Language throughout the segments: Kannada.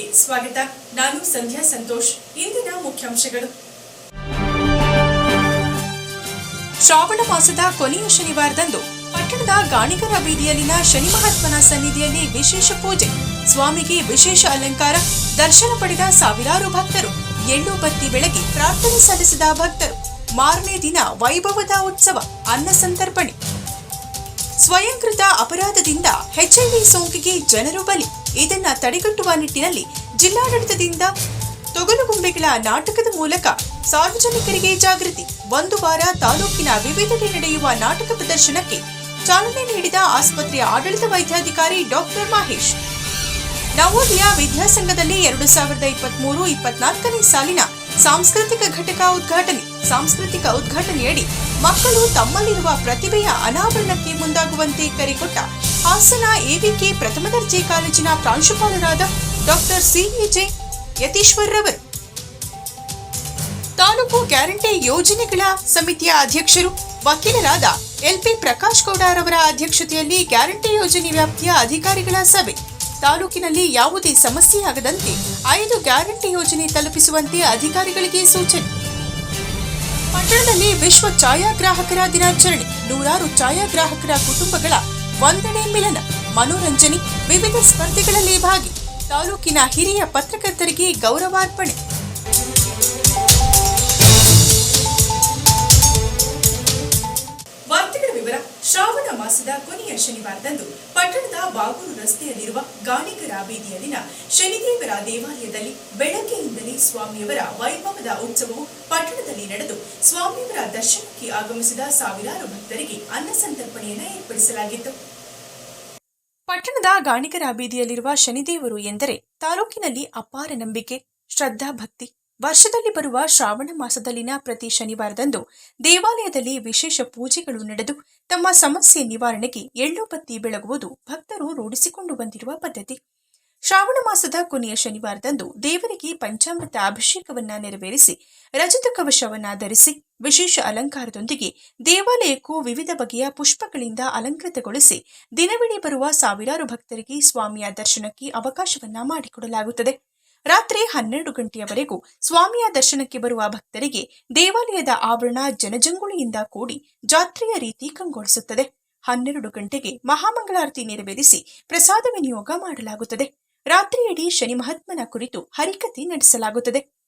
ಸ್ವಾಗತ. ನಾನು ಸಂಧ್ಯಾ ಸಂತೋಷ್. ಇಂದಿನ ಮುಖ್ಯಾಂಶಗಳು. ಶ್ರಾವಣ ಮಾಸದ ಕೊನೆಯ ಶನಿವಾರದಂದು ಪಟ್ಟಣದ ಗಾಣಿಗರ ಬೀದಿಯಲ್ಲಿನ ಶನಿ ಮಹಾತ್ಮನ ಸನ್ನಿಧಿಯಲ್ಲಿ ವಿಶೇಷ ಪೂಜೆ. ಸ್ವಾಮಿಗೆ ವಿಶೇಷ ಅಲಂಕಾರ. ದರ್ಶನ ಪಡೆದ ಸಾವಿರಾರು ಭಕ್ತರು. ಎಳ್ಳು ಬತ್ತಿ ಬೆಳಗ್ಗೆ ಪ್ರಾರ್ಥನೆ ಸಲ್ಲಿಸಿದ ಭಕ್ತರು. ಮಾರನೇ ದಿನ ವೈಭವದ ಉತ್ಸವ, ಅನ್ನ ಸಂತರ್ಪಣೆ. ಸ್ವಯಂಕೃತ ಅಪರಾಧದಿಂದ ಎಚ್ಐವಿ ಸೋಂಕಿಗೆ ಜನರು ಬಲಿ. ಇದನ್ನ ತಡೆಗಟ್ಟುವ ನಿಟ್ಟಿನಲ್ಲಿ ಜಿಲ್ಲಾಡಳಿತದಿಂದ ತೊಗಲುಗೊಂಬೆಗಳ ನಾಟಕದ ಮೂಲಕ ಸಾರ್ವಜನಿಕರಿಗೆ ಜಾಗೃತಿ. ಒಂದು ವಾರ ತಾಲೂಕಿನ ವಿವಿಧೆಡೆ ನಡೆಯುವ ನಾಟಕ ಪ್ರದರ್ಶನಕ್ಕೆ ಚಾಲನೆ ನೀಡಿದ ಆಸ್ಪತ್ರೆಯ ಆಡಳಿತ ವೈದ್ಯಾಧಿಕಾರಿ ಡಾಕ್ಟರ್ ಮಹೇಶ್. ನವೋದಯ ವಿದ್ಯಾಸಂಘದಲ್ಲಿ ಎರಡು ಸಾವಿರದ ಇಪ್ಪತ್ಮೂರು, ಇಪ್ಪತ್ನಾಲ್ಕನೇ ಸಾಲಿನ ಸಾಂಸ್ಕೃತಿಕ ಘಟಕ ಉದ್ಘಾಟನೆ, ಸಾಂಸ್ಕೃತಿಕ ಉದ್ಘಾಟನೆಯಡಿ ಮಕ್ಕಳು ತಮ್ಮಲ್ಲಿರುವ ಪ್ರತಿಭೆಯ ಅನಾವರಣಕ್ಕೆ ಮುಂದಾಗುವಂತೆ ಕರೆಕೊಟ್ಟ ಹಾಸನ ಎವಿಕೆ ಪ್ರಥಮ ದರ್ಜೆ ಕಾಲೇಜಿನ ಪ್ರಾಂಶುಪಾಲರಾದ ಡಾಕ್ಟರ್ ಸಿಎಜೆ ಯತೀಶ್ವರ್ ರವರು ತಾಲೂಕು ಗ್ಯಾರಂಟಿ ಯೋಜನೆಗಳ ಸಮಿತಿಯ ಅಧ್ಯಕ್ಷರು, ವಕೀಲರಾದ ಎಲ್ಪಿ ಪ್ರಕಾಶ್ ಗೌಡರವರ ಅಧ್ಯಕ್ಷತೆಯಲ್ಲಿ ಗ್ಯಾರಂಟಿ ಯೋಜನೆ ವ್ಯಾಪ್ತಿಯ ಅಧಿಕಾರಿಗಳ ಸಭೆ. ತಾಲೂಕಿನಲ್ಲಿ ಯಾವುದೇ ಸಮಸ್ಯೆಯಾಗದಂತೆ ಐದು ಗ್ಯಾರಂಟಿ ಯೋಜನೆ ತಲುಪಿಸುವಂತೆ ಅಧಿಕಾರಿಗಳಿಗೆ ಸೂಚನೆ. ಪಟ್ಟಣದಲ್ಲಿ ವಿಶ್ವ ಛಾಯಾಗ್ರಾಹಕರ ದಿನಾಚರಣೆ. ನೂರಾರು ಛಾಯಾಗ್ರಾಹಕರ ಕುಟುಂಬಗಳ ವಂದನೆ ಮಿಲನ, ಮನೋರಂಜನೆ, ವಿವಿಧ ಸ್ಪರ್ಧೆಗಳಲ್ಲಿ ಭಾಗಿ. ತಾಲೂಕಿನ ಹಿರಿಯ ಪತ್ರಕರ್ತರಿಗೆ ಗೌರವಾರ್ಪಣೆ. ಶ್ರಾವಣ ಮಾಸದ ಕೊನೆಯ ಶನಿವಾರದಂದು ಪಟ್ಟಣದ ಬಾಗೂರು ರಸ್ತೆಯಲ್ಲಿರುವ ಗಾಣಿಗರ ಬೀದಿಯಲ್ಲಿನ ಶನಿದೇವರ ದೇವಾಲಯದಲ್ಲಿ ಬೆಳಗ್ಗೆಯಿಂದಲೇ ಸ್ವಾಮಿಯವರ ವೈಭವದ ಉತ್ಸವವು ಪಟ್ಟಣದಲ್ಲಿ ನಡೆದು ಸ್ವಾಮಿಯವರ ದರ್ಶನಕ್ಕೆ ಆಗಮಿಸಿದ ಸಾವಿರಾರು ಭಕ್ತರಿಗೆ ಅನ್ನ ಸಂತರ್ಪಣೆಯನ್ನು ಏರ್ಪಡಿಸಲಾಗಿತ್ತು. ಪಟ್ಟಣದ ಗಾಣಿಗರ ಬೀದಿಯಲ್ಲಿರುವ ಶನಿದೇವರು ಎಂದರೆ ತಾಲೂಕಿನಲ್ಲಿ ಅಪಾರ ನಂಬಿಕೆ, ಶ್ರದ್ಧಾ ಭಕ್ತಿ ವರ್ಷದಲ್ಲಿ ಬರುವ ಶ್ರಾವಣ ಮಾಸದಲ್ಲಿನ ಪ್ರತಿ ಶನಿವಾರದಂದು ದೇವಾಲಯದಲ್ಲಿ ವಿಶೇಷ ಪೂಜೆಗಳು ನಡೆದು ತಮ್ಮ ಸಮಸ್ಯೆ ನಿವಾರಣೆಗೆ ಎಳ್ಳು ಬತ್ತಿ ಬೆಳಗುವುದು ಭಕ್ತರು ರೂಢಿಸಿಕೊಂಡು ಬಂದಿರುವ ಪದ್ಧತಿ. ಶ್ರಾವಣ ಮಾಸದ ಕೊನೆಯ ಶನಿವಾರದಂದು ದೇವರಿಗೆ ಪಂಚಾಮೃತ ಅಭಿಷೇಕವನ್ನ ನೆರವೇರಿಸಿ, ರಜತ ಕವಶವನ್ನ ಧರಿಸಿ, ವಿಶೇಷ ಅಲಂಕಾರದೊಂದಿಗೆ ದೇವಾಲಯಕ್ಕೂ ವಿವಿಧ ಬಗೆಯ ಪುಷ್ಪಗಳಿಂದ ಅಲಂಕೃತಗೊಳಿಸಿ, ದಿನವಿಡೀ ಬರುವ ಸಾವಿರಾರು ಭಕ್ತರಿಗೆ ಸ್ವಾಮಿಯ ದರ್ಶನಕ್ಕೆ ಅವಕಾಶವನ್ನ ಮಾಡಿಕೊಡಲಾಗುತ್ತದೆ. ರಾತ್ರಿ ಹನ್ನೆರಡು ಗಂಟೆಯವರೆಗೂ ಸ್ವಾಮಿಯ ದರ್ಶನಕ್ಕೆ ಬರುವ ಭಕ್ತರಿಗೆ ದೇವಾಲಯದ ಆವರಣ ಜನಜಂಗುಳಿಯಿಂದ ಕೂಡಿ ಜಾತ್ರೆಯ ರೀತಿ ಕಂಗೊಳಿಸುತ್ತದೆ. ಹನ್ನೆರಡು ಗಂಟೆಗೆ ಮಹಾಮಂಗಳಾರತಿ ನೆರವೇರಿಸಿ ಪ್ರಸಾದ ವಿನಿಯೋಗ ಮಾಡಲಾಗುತ್ತದೆ. ರಾತ್ರಿಯಿಡೀ ಶನಿ ಮಹಾತ್ಮನ ಕುರಿತು ಹರಿಕತಿ ನಡೆಸಲಾಗುತ್ತದೆ.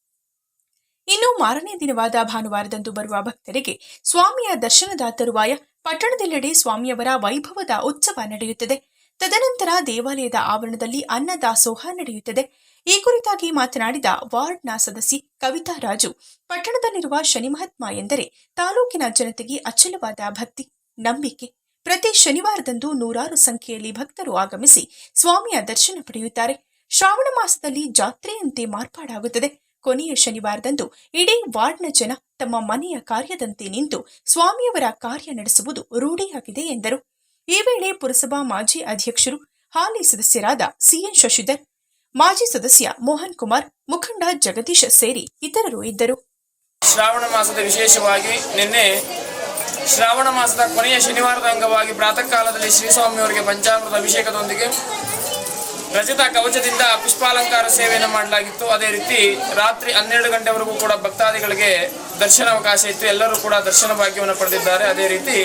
ಇನ್ನು ಮಾರನೇ ದಿನವಾದ ಭಾನುವಾರದಂದು ಬರುವ ಭಕ್ತರಿಗೆ ಸ್ವಾಮಿಯ ದರ್ಶನದ ತರುವಾಯ ಪಟ್ಟಣದೆಲ್ಲೆಡೆ ಸ್ವಾಮಿಯವರ ವೈಭವದ ಉತ್ಸವ ನಡೆಯುತ್ತದೆ. ತದನಂತರ ದೇವಾಲಯದ ಆವರಣದಲ್ಲಿ ಅನ್ನದಾಸೋಹ ನಡೆಯುತ್ತದೆ. ಈ ಕುರಿತಾಗಿ ಮಾತನಾಡಿದ ವಾರ್ಡ್ನ ಸದಸ್ಯೆ ಕವಿತಾ ರಾಜು, ಪಟ್ಟಣದಲ್ಲಿರುವ ಶನಿ ಮಹಾತ್ಮ ಎಂದರೆ ತಾಲೂಕಿನ ಜನತೆಗೆ ಅಚಲವಾದ ಭಕ್ತಿ, ನಂಬಿಕೆ. ಪ್ರತಿ ಶನಿವಾರದಂದು ನೂರಾರು ಸಂಖ್ಯೆಯಲ್ಲಿ ಭಕ್ತರು ಆಗಮಿಸಿ ಸ್ವಾಮಿಯ ದರ್ಶನ ಪಡೆಯುತ್ತಾರೆ. ಶ್ರಾವಣ ಮಾಸದಲ್ಲಿ ಜಾತ್ರೆಯಂತೆ ಮಾರ್ಪಾಡಾಗುತ್ತದೆ. ಕೊನೆಯ ಶನಿವಾರದಂದು ಇಡೀ ವಾರ್ಡ್ನ ಜನ ತಮ್ಮ ಮನೆಯ ಕಾರ್ಯದಂತೆ ನಿಂತು ಸ್ವಾಮಿಯವರ ಕಾರ್ಯ ನಡೆಸುವುದು ರೂಢಿಯಾಗಿದೆ ಎಂದರು. ಈ ವೇಳೆ ಪುರಸಭಾ ಮಾಜಿ ಅಧ್ಯಕ್ಷರು ಹಾಲಿ ಸದಸ್ಯರಾದ ಸಿಎನ್ ಶಶಿಧರ್ ಮಾಜಿ ಸದಸ್ಯ ಮೋಹನ್ ಕುಮಾರ್, ಮುಖಂಡ ಜಗದೀಶ್ ಸೇರಿ ಇತರರು ಇದ್ದರು. ಶ್ರಾವಣ ಮಾಸದ ವಿಶೇಷವಾಗಿ ನಿನ್ನೆ ಶ್ರಾವಣ ಮಾಸದ ಕೊನೆಯ ಶನಿವಾರದ ಅಂಗವಾಗಿ ಪ್ರಾತಃ ಕಾಲದಲ್ಲಿ ಶ್ರೀಸ್ವಾಮಿಯವರಿಗೆ ಪಂಚಾಮೃತ ಅಭಿಷೇಕದೊಂದಿಗೆ ರಜತ ಕವಚದಿಂದ ಪುಷ್ಪಾಲಂಕಾರ ಸೇವೆಯನ್ನು ಮಾಡಲಾಗಿತ್ತು. ಅದೇ ರೀತಿ ರಾತ್ರಿ ಹನ್ನೆರಡು ಗಂಟೆವರೆಗೂ ಕೂಡ ಭಕ್ತಾದಿಗಳಿಗೆ ದರ್ಶನ ಅವಕಾಶ ಇತ್ತು. ಎಲ್ಲರೂ ಕೂಡ ದರ್ಶನ ಭಾಗ್ಯವನ್ನು ಪಡೆದಿದ್ದಾರೆ. ಅದೇ ರೀತಿ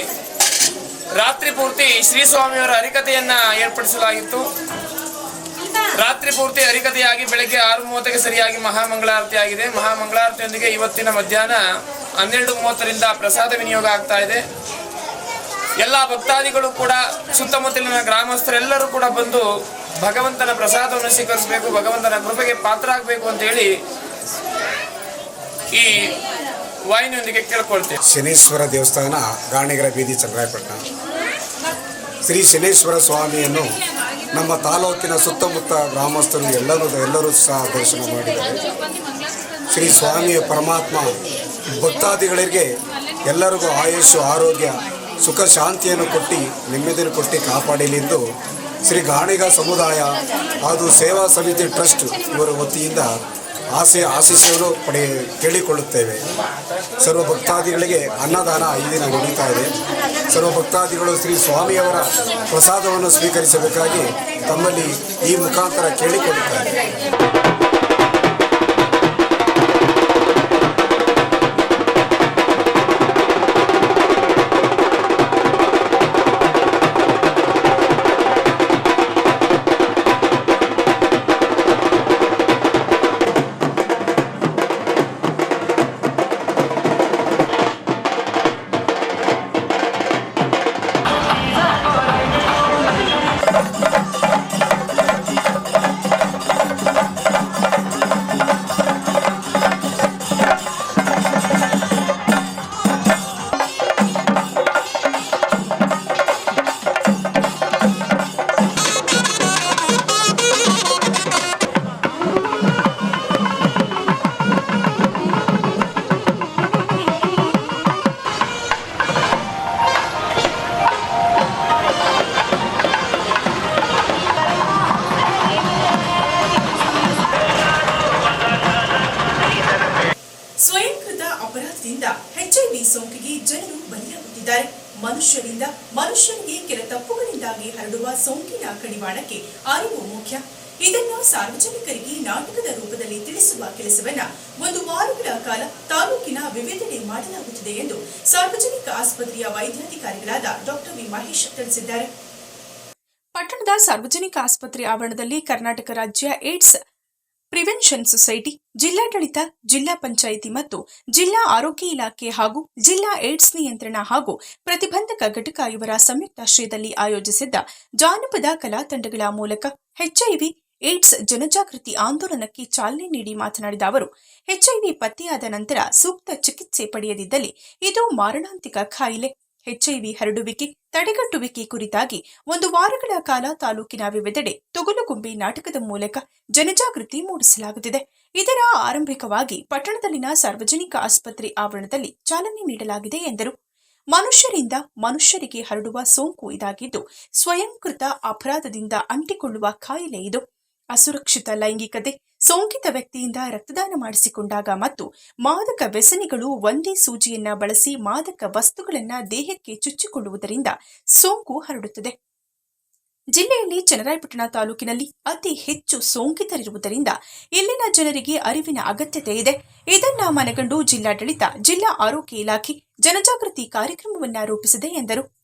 ರಾತ್ರಿ ಪೂರ್ತಿ ಶ್ರೀಸ್ವಾಮಿಯವರ ಹರಿಕತೆಯನ್ನ ಏರ್ಪಡಿಸಲಾಗಿತ್ತು. ರಾತ್ರಿ ಪೂರ್ತಿ ಹರಿಕತೆಯಾಗಿ ಬೆಳಗ್ಗೆ ಆರು ಮೂವತ್ತಕ್ಕೆ ಸರಿಯಾಗಿ ಮಹಾಮಂಗಳಾರತಿ ಆಗಿದೆ. ಮಹಾಮಂಗಳಾರತಿಯೊಂದಿಗೆ ಇವತ್ತಿನ ಮಧ್ಯಾಹ್ನ ಹನ್ನೆರಡು ಮೂವತ್ತರಿಂದ ಪ್ರಸಾದ ವಿನಿಯೋಗ ಆಗ್ತಾ ಇದೆ. ಎಲ್ಲ ಭಕ್ತಾದಿಗಳು ಕೂಡ ಸುತ್ತಮುತ್ತಲಿನ ಗ್ರಾಮಸ್ಥರೆಲ್ಲರೂ ಕೂಡ ಬಂದು ಭಗವಂತನ ಪ್ರಸಾದವನ್ನು ಸ್ವೀಕರಿಸಬೇಕು, ಭಗವಂತನ ಕೃಪೆಗೆ ಪಾತ್ರ ಆಗಬೇಕು ಅಂತ ಹೇಳಿ ಈ ವಾಹಿನಿಯೊಂದಿಗೆ ಕೇಳ್ಕೊಳ್ತೇವೆ. ಶನೇಶ್ವರ ದೇವಸ್ಥಾನ, ಗಾಣಿಗರ ಬೀದಿ ಚಂದ್ರಾಯಪಟ್ಟಣ ಶ್ರೀ ಶನೇಶ್ವರ ಸ್ವಾಮಿಯನ್ನು ನಮ್ಮ ತಾಲೂಕಿನ ಸುತ್ತಮುತ್ತ ಗ್ರಾಮಸ್ಥರು ಎಲ್ಲರೂ ಎಲ್ಲರೂ ಸಹ ದರ್ಶನ ಮಾಡಿದ್ದಾರೆ. ಶ್ರೀ ಸ್ವಾಮಿಯ ಪರಮಾತ್ಮ ಭಕ್ತಾದಿಗಳಿಗೆ ಎಲ್ಲರಿಗೂ ಆಯುಷು, ಆರೋಗ್ಯ, ಸುಖ, ಶಾಂತಿಯನ್ನು ಕೊಟ್ಟು ನೆಮ್ಮದಿಯನ್ನು ಕೊಟ್ಟು ಕಾಪಾಡಲೆಂದು ಶ್ರೀ ಗಾಣಿಗ ಸಮುದಾಯ ಹಾಗೂ ಸೇವಾ ಸಮಿತಿ ಟ್ರಸ್ಟ್ ಇವರ ವತಿಯಿಂದ ಆಸೆ ಆಶೀಸ್ಸನ್ನು ಪಡೆ, ಕೇಳಿಕೊಳ್ಳುತ್ತೇವೆ. ಸರ್ವ ಭಕ್ತಾದಿಗಳಿಗೆ ಅನ್ನದಾನ ಈ ದಿನ ನಡೀತಾ ಇದೆ. ಸರ್ವ ಭಕ್ತಾದಿಗಳು ಶ್ರೀ ಸ್ವಾಮಿಯವರ ಪ್ರಸಾದವನ್ನು ಸ್ವೀಕರಿಸಬೇಕಾಗಿ ತಮ್ಮಲ್ಲಿ ಈ ಮುಖಾಂತರ ಕೇಳಿಕೊಳ್ಳುತ್ತಾರೆ. ಸೋಂಕಿನ ಕಡಿವಾಣಕ್ಕೆ ಅರಿವು ಮುಖ್ಯ. ಇದನ್ನು ಸಾರ್ವಜನಿಕರಿಗೆ ನಾಟಕದ ರೂಪದಲ್ಲಿ ತಿಳಿಸುವ ಕೆಲಸವನ್ನ ಒಂದು ವಾರಗಳ ಕಾಲ ತಾಲೂಕಿನ ವಿವಿಧೆಡೆ ಮಾಡಲಾಗುತ್ತಿದೆ ಎಂದು ಸಾರ್ವಜನಿಕ ಆಸ್ಪತ್ರೆಯ ವೈದ್ಯಾಧಿಕಾರಿಗಳಾದ ಡಾಕ್ಟರ್ ವಿ. ಮಹೇಶ್ ತಿಳಿಸಿದ್ದಾರೆ. ಪಟ್ಟಣದ ಸಾರ್ವಜನಿಕ ಆಸ್ಪತ್ರೆ ಆವರಣದಲ್ಲಿ ಕರ್ನಾಟಕ ರಾಜ್ಯ ಏಡ್ಸ್ ಪ್ರಿವೆನ್ಷನ್ ಸೊಸೈಟಿ, ಜಿಲ್ಲಾಡಳಿತ, ಜಿಲ್ಲಾ ಪಂಚಾಯಿತಿ ಮತ್ತು ಜಿಲ್ಲಾ ಆರೋಗ್ಯ ಇಲಾಖೆ ಹಾಗೂ ಜಿಲ್ಲಾ ಏಡ್ಸ್ ನಿಯಂತ್ರಣ ಹಾಗೂ ಪ್ರತಿಬಂಧಕ ಘಟಕ ಇವರ ಸಂಯುಕ್ತಾಶ್ರಯದಲ್ಲಿ ಆಯೋಜಿಸಿದ್ದ ಜಾನಪದ ಕಲಾ ತಂಡಗಳ ಮೂಲಕ ಎಚ್ಐವಿ ಏಡ್ಸ್ ಜನಜಾಗೃತಿ ಆಂದೋಲನಕ್ಕೆ ಚಾಲನೆ ನೀಡಿ ಮಾತನಾಡಿದ ಅವರು ಎಚ್ಐವಿ ಪತ್ತೆಯಾದ ನಂತರ ಸೂಕ್ತ ಚಿಕಿತ್ಸೆ ಪಡೆಯದಿದ್ದಲ್ಲಿ ಇದು ಮಾರಣಾಂತಿಕ ಕಾಯಿಲೆ ಎಚ್ಐವಿ ಹರಡುವಿಕೆ, ತಡೆಗಟ್ಟುವಿಕೆ ಕುರಿತಾಗಿ ಒಂದು ವಾರಗಳ ಕಾಲ ತಾಲೂಕಿನ ವಿವಿಧೆಡೆ ತೊಗಲುಗುಂಬಿ ನಾಟಕದ ಮೂಲಕ ಜನಜಾಗೃತಿ ಮೂಡಿಸಲಾಗುತ್ತಿದೆ. ಇದರ ಆರಂಭಿಕವಾಗಿ ಪಟ್ಟಣದಲ್ಲಿನ ಸಾರ್ವಜನಿಕ ಆಸ್ಪತ್ರೆ ಆವರಣದಲ್ಲಿ ಚಾಲನೆ ನೀಡಲಾಗಿದೆ ಎಂದರು. ಮನುಷ್ಯರಿಂದ ಮನುಷ್ಯರಿಗೆ ಹರಡುವ ಸೋಂಕು ಇದಾಗಿದ್ದು ಸ್ವಯಂಕೃತ ಅಪರಾಧದಿಂದ ಅಂಟಿಕೊಳ್ಳುವ ಕಾಯಿಲೆ ಇದು. ಅಸುರಕ್ಷಿತ ಲೈಂಗಿಕತೆ ಸೋಂಕಿತ ವ್ಯಕ್ತಿಯಿಂದ ರಕ್ತದಾನ ಮಾಡಿಸಿಕೊಂಡಾಗ ಮತ್ತು ಮಾದಕ ವ್ಯಸನಿಗಳು ಒಂದೇ ಸೂಜಿಯನ್ನ ಬಳಸಿ ಮಾದಕ ವಸ್ತುಗಳನ್ನ ದೇಹಕ್ಕೆ ಚುಚ್ಚಿಕೊಳ್ಳುವುದರಿಂದ ಸೋಂಕು ಹರಡುತ್ತದೆ. ಜಿಲ್ಲೆಯಲ್ಲಿ ಚನ್ನರಾಯಪಟ್ಟಣ ತಾಲೂಕಿನಲ್ಲಿ ಅತಿ ಹೆಚ್ಚು ಸೋಂಕಿತರಿರುವುದರಿಂದ ಇಲ್ಲಿನ ಜನರಿಗೆ ಅರಿವಿನ ಅಗತ್ಯತೆ ಇದೆ. ಇದನ್ನ ಮನಗಂಡು ಜಿಲ್ಲಾಡಳಿತ ಜಿಲ್ಲಾ ಆರೋಗ್ಯ ಇಲಾಖೆ ಜನಜಾಗೃತಿ ಕಾರ್ಯಕ್ರಮವನ್ನ ರೂಪಿಸಿದೆ ಎಂದರು.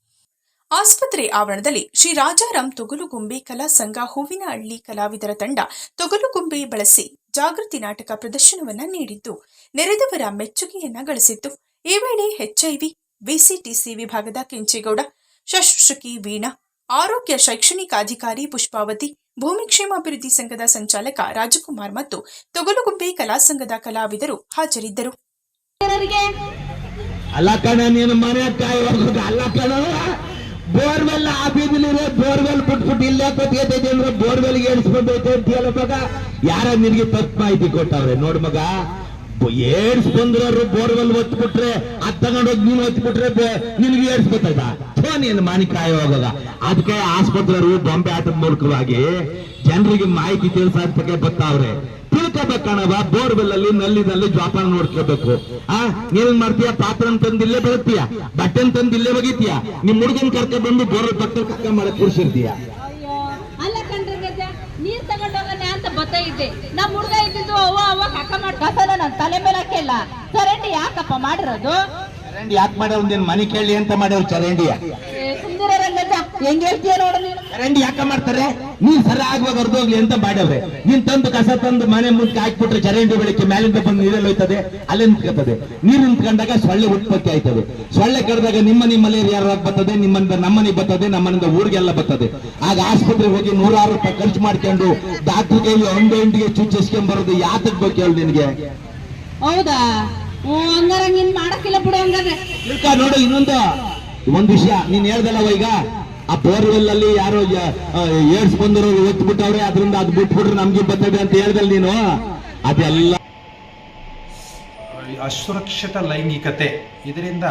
ಆಸ್ಪತ್ರೆ ಆವರಣದಲ್ಲಿ ಶ್ರೀ ರಾಜಾರಾಮ್ ತೊಗಲುಗುಂಬೆ ಕಲಾ ಸಂಘ ಹೂವಿನಹಳ್ಳಿ ಕಲಾವಿದರ ತಂಡ ತೊಗಲುಗುಂಬೆ ಬಳಸಿ ಜಾಗೃತಿ ನಾಟಕ ಪ್ರದರ್ಶನವನ್ನ ನೀಡಿದ್ದು ನೆರೆದವರ ಮೆಚ್ಚುಗೆಯನ್ನ ಗಳಿಸಿತ್ತು. ಈ ವೇಳೆ ಎಚ್ಐವಿ ವಿಸಿಟಿಸಿ ವಿಭಾಗದ ಕೆಂಚೇಗೌಡ ಶಸ್ತ್ರಶಕಿ ವೀಣಾ ಆರೋಗ್ಯ ಶೈಕ್ಷಣಿಕ ಅಧಿಕಾರಿ ಪುಷ್ಪಾವತಿ ಭೂಮಿ ಕ್ಷೇಮಾಭಿವೃದ್ಧಿ ಸಂಘದ ಸಂಚಾಲಕ ರಾಜಕುಮಾರ್ ಮತ್ತು ತೊಗಲುಗುಂಬೆ ಕಲಾ ಸಂಘದ ಕಲಾವಿದರು ಹಾಜರಿದ್ದರು. ಅಲ್ಲ ಬೋರ್ವೆಲ್ ಆ ಬೋರ್ವೆಲ್ ಬಿಟ್ಬಿಟ್ಟು ಇಲ್ಲೇ ಕೊಟ್ಟಿಗೆ ಅಂದ್ರೆ ಬೋರ್ವೆಲ್ ಏರ್ಸ್ಕೊಂಡೈತೆ ಅಂತ ಮಗ? ಯಾರ ನಿನ್ಗೆ ತಪ್ಪು ಮಾಹಿತಿ ಕೊಟ್ಟವ್ರೆ. ನೋಡ್ ಮಗ ಏರ್ಸ್ ಬಂದ್ರವ್ರು ಬೋರ್ವೆಲ್ ಒತ್ಬಿಟ್ರೆ, ಅದ್ ತಗೊಂಡೋಗಿ ನೀನು ಒತ್ಬಿಟ್ರೆ ನಿನ್ಗೆ ಏರ್ಸ್ಕೊತದ ನೀನು ಮನೆ ಕಾಯುವಾಗ ಅದಕ್ಕೆ ಆಸ್ಪತ್ರೆಯವರು ಬೊಂಬೆ ಆಟದ ಮೂಲಕವಾಗಿ ಜನರಿಗೆ ಮಾಹಿತಿ ತಿಳಿಸೋದಕ್ಕೆ ಬರ್ತಾವ್ರೆ. ತಿಳ್ಕೊಬೇಕಣವ ಬೋರ್ವೆಲ್ ಅಲ್ಲಿ ನಲ್ಲಿನಲ್ಲಿ ಜ್ವಾಪಾನ ನೋಡ್ಕೋಬೇಕು ಆ ನೀನ್ ಮಾಡ್ತೀಯ ಪಾತ್ರ ತಂದು ಇಲ್ಲೇ ಬೆಳತೀಯ ಬಟ್ಟೆನ್ ತಂದು ಇಲ್ಲೇ ಒಗಿತೀಯ? ನಿಮ್ ಹುಡುಗನ್ ಕರ್ಕ ಬಂದು ಬೋರ್ವೆಲ್ ಪಕ್ಕ ಕಕ್ಕ ಮಾಡಕ್ ಕೂರ್ಸಿರ್ತೀಯ? ಅಯ್ಯೋ ಅಲ್ಲ ಕಣ್ರಿ ಗಜ ನೀರ್ ತಗೊಂಡೋಗನೆ ಅಂತ ಬತ್ತಾ ಇದ್ದೆ. ನಮ್ ಹುಡ್ಗ ಇದ್ದಿದ್ದು ಅವ್ವ ಅವ್ವ ಕಕ್ಕ ಮಾಡಿ ಕಸನ ನನ್ ತಲೆ ಮೇಲೆ ಹಾಕಿಲ್ಲ. ಚರಂಡಿ ಯಾಕಪ್ಪ ಮಾಡಿರೋದು? ಚರಂಡಿ ಯಾಕೆ ಮಾಡ್ಯಾವ? ನಿನ್ ಮನಿ ಕೇಳಿ ಅಂತ ಮಾಡ್ಯಾವ ಚರಂಡಿಯ. ಹೆಂಗ್ ಹೇಳ್ತೀಯ ನೋಡು ಚರಂಡಿ ಯಾಕ ಮಾಡ್ತಾರೆ? ನೀನ್ ಸರ ಆಗುವಾಗ ಹೊರದೋಗ್ಲಿ ಅಂತ ಮಾಡ್ಯವ್ರೆ ನೀನ್ ತಂದು ಕಸ ತಂದು ಮನೆ ಮುಂದೆ ಹಾಕ್ಬಿಟ್ರೆ ಚರಂಡಿ ಬೆಳಿಗ್ಗೆ ಮೇಲಿಂದ ಬಂದು ನೀರಲ್ಲಿ ಹೋಯ್ತದೆ ಅಲ್ಲೇ ನಿಂತ್ಕೊತದೆ. ನೀರು ನಿಂತ್ಕೊಂಡಾಗ ಸೊಳ್ಳೆ ಉತ್ಪತ್ತಿ ಆಯ್ತದೆ. ಸೊಳ್ಳೆ ಕಡ್ದಾಗ ನಿಮ್ಮ ಮಲೇರಿಯಾ ರೋಗ ಬರ್ತದೆ ನಿಮ್ಮನಿಂದ ನಮ್ಮನಿ ಬರ್ತದೆ ನಮ್ಮನಿಂದ ಊರಿಗೆಲ್ಲ ಬರ್ತದೆ. ಆಗ ಆಸ್ಪತ್ರೆಗೆ ಹೋಗಿ ನೂರಾರು ರೂಪಾಯಿ ಖರ್ಚು ಮಾಡ್ಕೊಂಡು ಡಾಕ್ಟರ್ ಕೈಲಿ ಒಂದೇ ಇಂಡಿಗೆ ಚುಚ್ಚಿಸ್ಕೊಂಡ್ ಬರೋದು ಯಾತಕ್ ಬೇಕು ಹೇಳು ನಿನ್ಗೆ? ಹೌದಾ? ಓ ಹಂಗಾರ ನೀನ್ ಮಾಡಕ್ಕಿಲ್ಲ ಬಿಡು ಹಂಗಾದ್ರೆ. ನೋಡು ಇನ್ನೊಂದು. ಒಂದ್ ವಿಷಯ ನೀನ್ ಹೇಳ್ದಲ್ಲ ಈಗ? ಆ ಬೋರ್ವೆಲ್ ಅಲ್ಲಿ ಯಾರೋ ಏಡ್ಸ್ ಬಂದರು ಒತ್ಬಿಟ್ಟವ್ರೆ, ಅದರಿಂದ ಅದು ಬಿಟ್ಬಿಟ್ರೆ ನಮ್ಗೆ ಬರ್ತದೆ ಅಂತ ಹೇಳ್ದಲ್ ನೀನು? ಅದೆಲ್ಲ ಅಸುರಕ್ಷಿತ ಲೈಂಗಿಕತೆ. ಇದರಿಂದ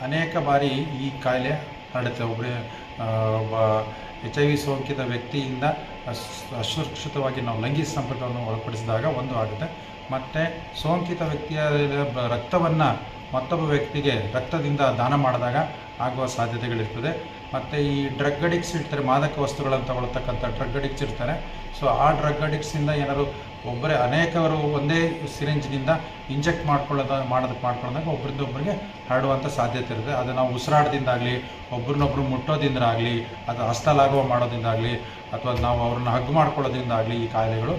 ಅನೇಕ ಬಾರಿ ಈ ಕಾಯಿಲೆ ಹರಡುತ್ತೆ. ಒಬ್ಬರೇ ಒಬ್ಬ ಎಚ್ ಐ ವಿ ಸೋಂಕಿತ ವ್ಯಕ್ತಿಯಿಂದ ಅಸ್- ಅಸುರಕ್ಷಿತವಾಗಿ ನಾವು ಲೈಂಗಿಕ ಸಂಪರ್ಕವನ್ನು ಒಳಪಡಿಸಿದಾಗ ಒಂದು ಆಗುತ್ತೆ. ಮತ್ತು ಸೋಂಕಿತ ವ್ಯಕ್ತಿಯ ರಕ್ತವನ್ನು ಮತ್ತೊಬ್ಬ ವ್ಯಕ್ತಿಗೆ ರಕ್ತದಿಂದ ದಾನ ಮಾಡಿದಾಗ ಆಗುವ ಸಾಧ್ಯತೆಗಳಿರ್ತದೆ. ಮತ್ತು ಈ ಡ್ರಗ್ ಅಡಿಕ್ಸ್ ಇರ್ತಾರೆ ಮಾದಕ ವಸ್ತುಗಳನ್ನು ತಗೊಳ್ತಕ್ಕಂಥ ಡ್ರಗ್ ಅಡಿಕ್ಸ್ ಇರ್ತಾರೆ. ಸೊ ಆ ಡ್ರಗ್ ಅಡಿಕ್ಸಿಂದ ಏನಾದ್ರು ಒಬ್ಬರೇ ಅನೇಕವರು ಒಂದೇ ಸಿರಿಂಜ್ನಿಂದ ಇಂಜೆಕ್ಟ್ ಮಾಡ್ಕೊಳ್ಳೋದ ಮಾಡೋದಕ್ಕೆ ಮಾಡ್ಕೊಳ್ಳೋದಾಗ ಒಬ್ಬರಿಂದ ಒಬ್ಬರಿಗೆ ಹರಡುವಂಥ ಸಾಧ್ಯತೆ ಇರುತ್ತೆ. ಅದು ನಾವು ಉಸಿರಾಟದಿಂದಾಗಲಿ, ಒಬ್ರನ್ನೊಬ್ರು ಮುಟ್ಟೋದಿಂದಾಗಲಿ, ಅದು ಹಸ್ತಲಾಗುವ ಮಾಡೋದ್ರಿಂದಾಗಲಿ ಅಥವಾ ನಾವು ಅವ್ರನ್ನ ಹಗ್ ಮಾಡ್ಕೊಳ್ಳೋದ್ರಿಂದಾಗಲಿ ಈ ಕಾಯಿಲೆಗಳು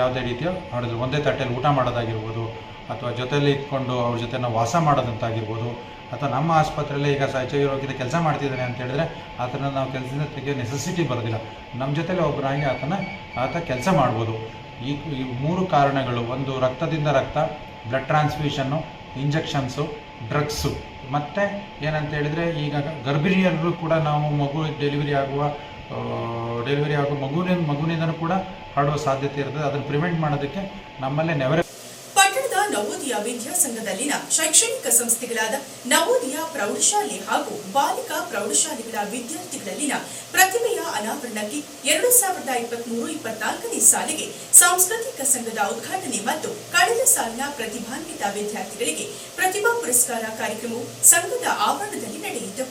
ಯಾವುದೇ ರೀತಿಯ ಹರಡಿದ್ರು ಒಂದೇ ತಟ್ಟೆಯಲ್ಲಿ ಊಟ ಮಾಡೋದಾಗಿರ್ಬೋದು, ಅಥವಾ ಜೊತೆಯಲ್ಲಿ ಇಟ್ಕೊಂಡು ಅವ್ರ ಜೊತೆ ವಾಸ ಮಾಡೋದಂತಾಗಿರ್ಬೋದು ಅಥವಾ ನಮ್ಮ ಆಸ್ಪತ್ರೆಯಲ್ಲಿ ಈಗ ಐ ರೋಗಿದ ಕೆಲಸ ಮಾಡ್ತಿದ್ದಾನೆ ಅಂತ ಹೇಳಿದ್ರೆ ಆತನ ನಾವು ಕೆಲಸದಿಂದ ತೆಗೆಯೋ ನೆಸೆಸಿಟಿ ಬರೋದಿಲ್ಲ. ನಮ್ಮ ಜೊತೆಲಿ ಒಬ್ಬರಾಗಿ ಆತನ, ಆತ ಕೆಲಸ ಮಾಡ್ಬೋದು. ಈ ಈ ಮೂರು ಕಾರಣಗಳು, ಒಂದು ರಕ್ತದಿಂದ ರಕ್ತ ಬ್ಲಡ್ ಟ್ರಾನ್ಸ್ಫ್ಯೂಷನ್ನು ಇಂಜೆಕ್ಷನ್ಸು ಡ್ರಗ್ಸು ಮತ್ತು ಏನಂತ ಹೇಳಿದರೆ ಈಗ ಗರ್ಭಿಣಿಯರು ಕೂಡ ನಾವು ಮಗು ಡೆಲಿವರಿ ಆಗುವ ಡೆಲಿವರಿ ಆಗುವ ಮಗುವಿನ, ಮಗುವಿನಿಂದನೂ ಕೂಡ ಹರಡುವ ಸಾಧ್ಯತೆ ಇರ್ತದೆ. ಅದನ್ನು ಪ್ರಿವೆಂಟ್ ಮಾಡೋದಕ್ಕೆ ನಮ್ಮಲ್ಲೇ ನೆವರೆ ನವೋದಯ ವಿದ್ಯಾಸಂಘದಲ್ಲಿನ ಶೈಕ್ಷಣಿಕ ಸಂಸ್ಥೆಗಳಾದ ನವೋದಯ ಪ್ರೌಢಶಾಲೆ ಹಾಗೂ ಬಾಲಿಕಾ ಪ್ರೌಢಶಾಲೆಗಳ ವಿದ್ಯಾರ್ಥಿಗಳಲ್ಲಿನ ಪ್ರತಿಭೆಯ ಅನಾವರಣಕ್ಕೆ ಎರಡು ಸಾವಿರದ ಇಪ್ಪತ್ಮೂರು ಇಪ್ಪತ್ನಾಲ್ಕನೇ ಸಾಲಿಗೆ ಸಾಂಸ್ಕೃತಿಕ ಸಂಘದ ಉದ್ಘಾಟನೆ ಮತ್ತು ಕಳೆದ ಸಾಲಿನ ಪ್ರತಿಭಾನ್ವಿತ ವಿದ್ಯಾರ್ಥಿಗಳಿಗೆ ಪ್ರತಿಭಾ ಪುರಸ್ಕಾರ ಕಾರ್ಯಕ್ರಮವು ಸಂಘದ ಆವರಣದಲ್ಲಿ ನಡೆಯಿತು.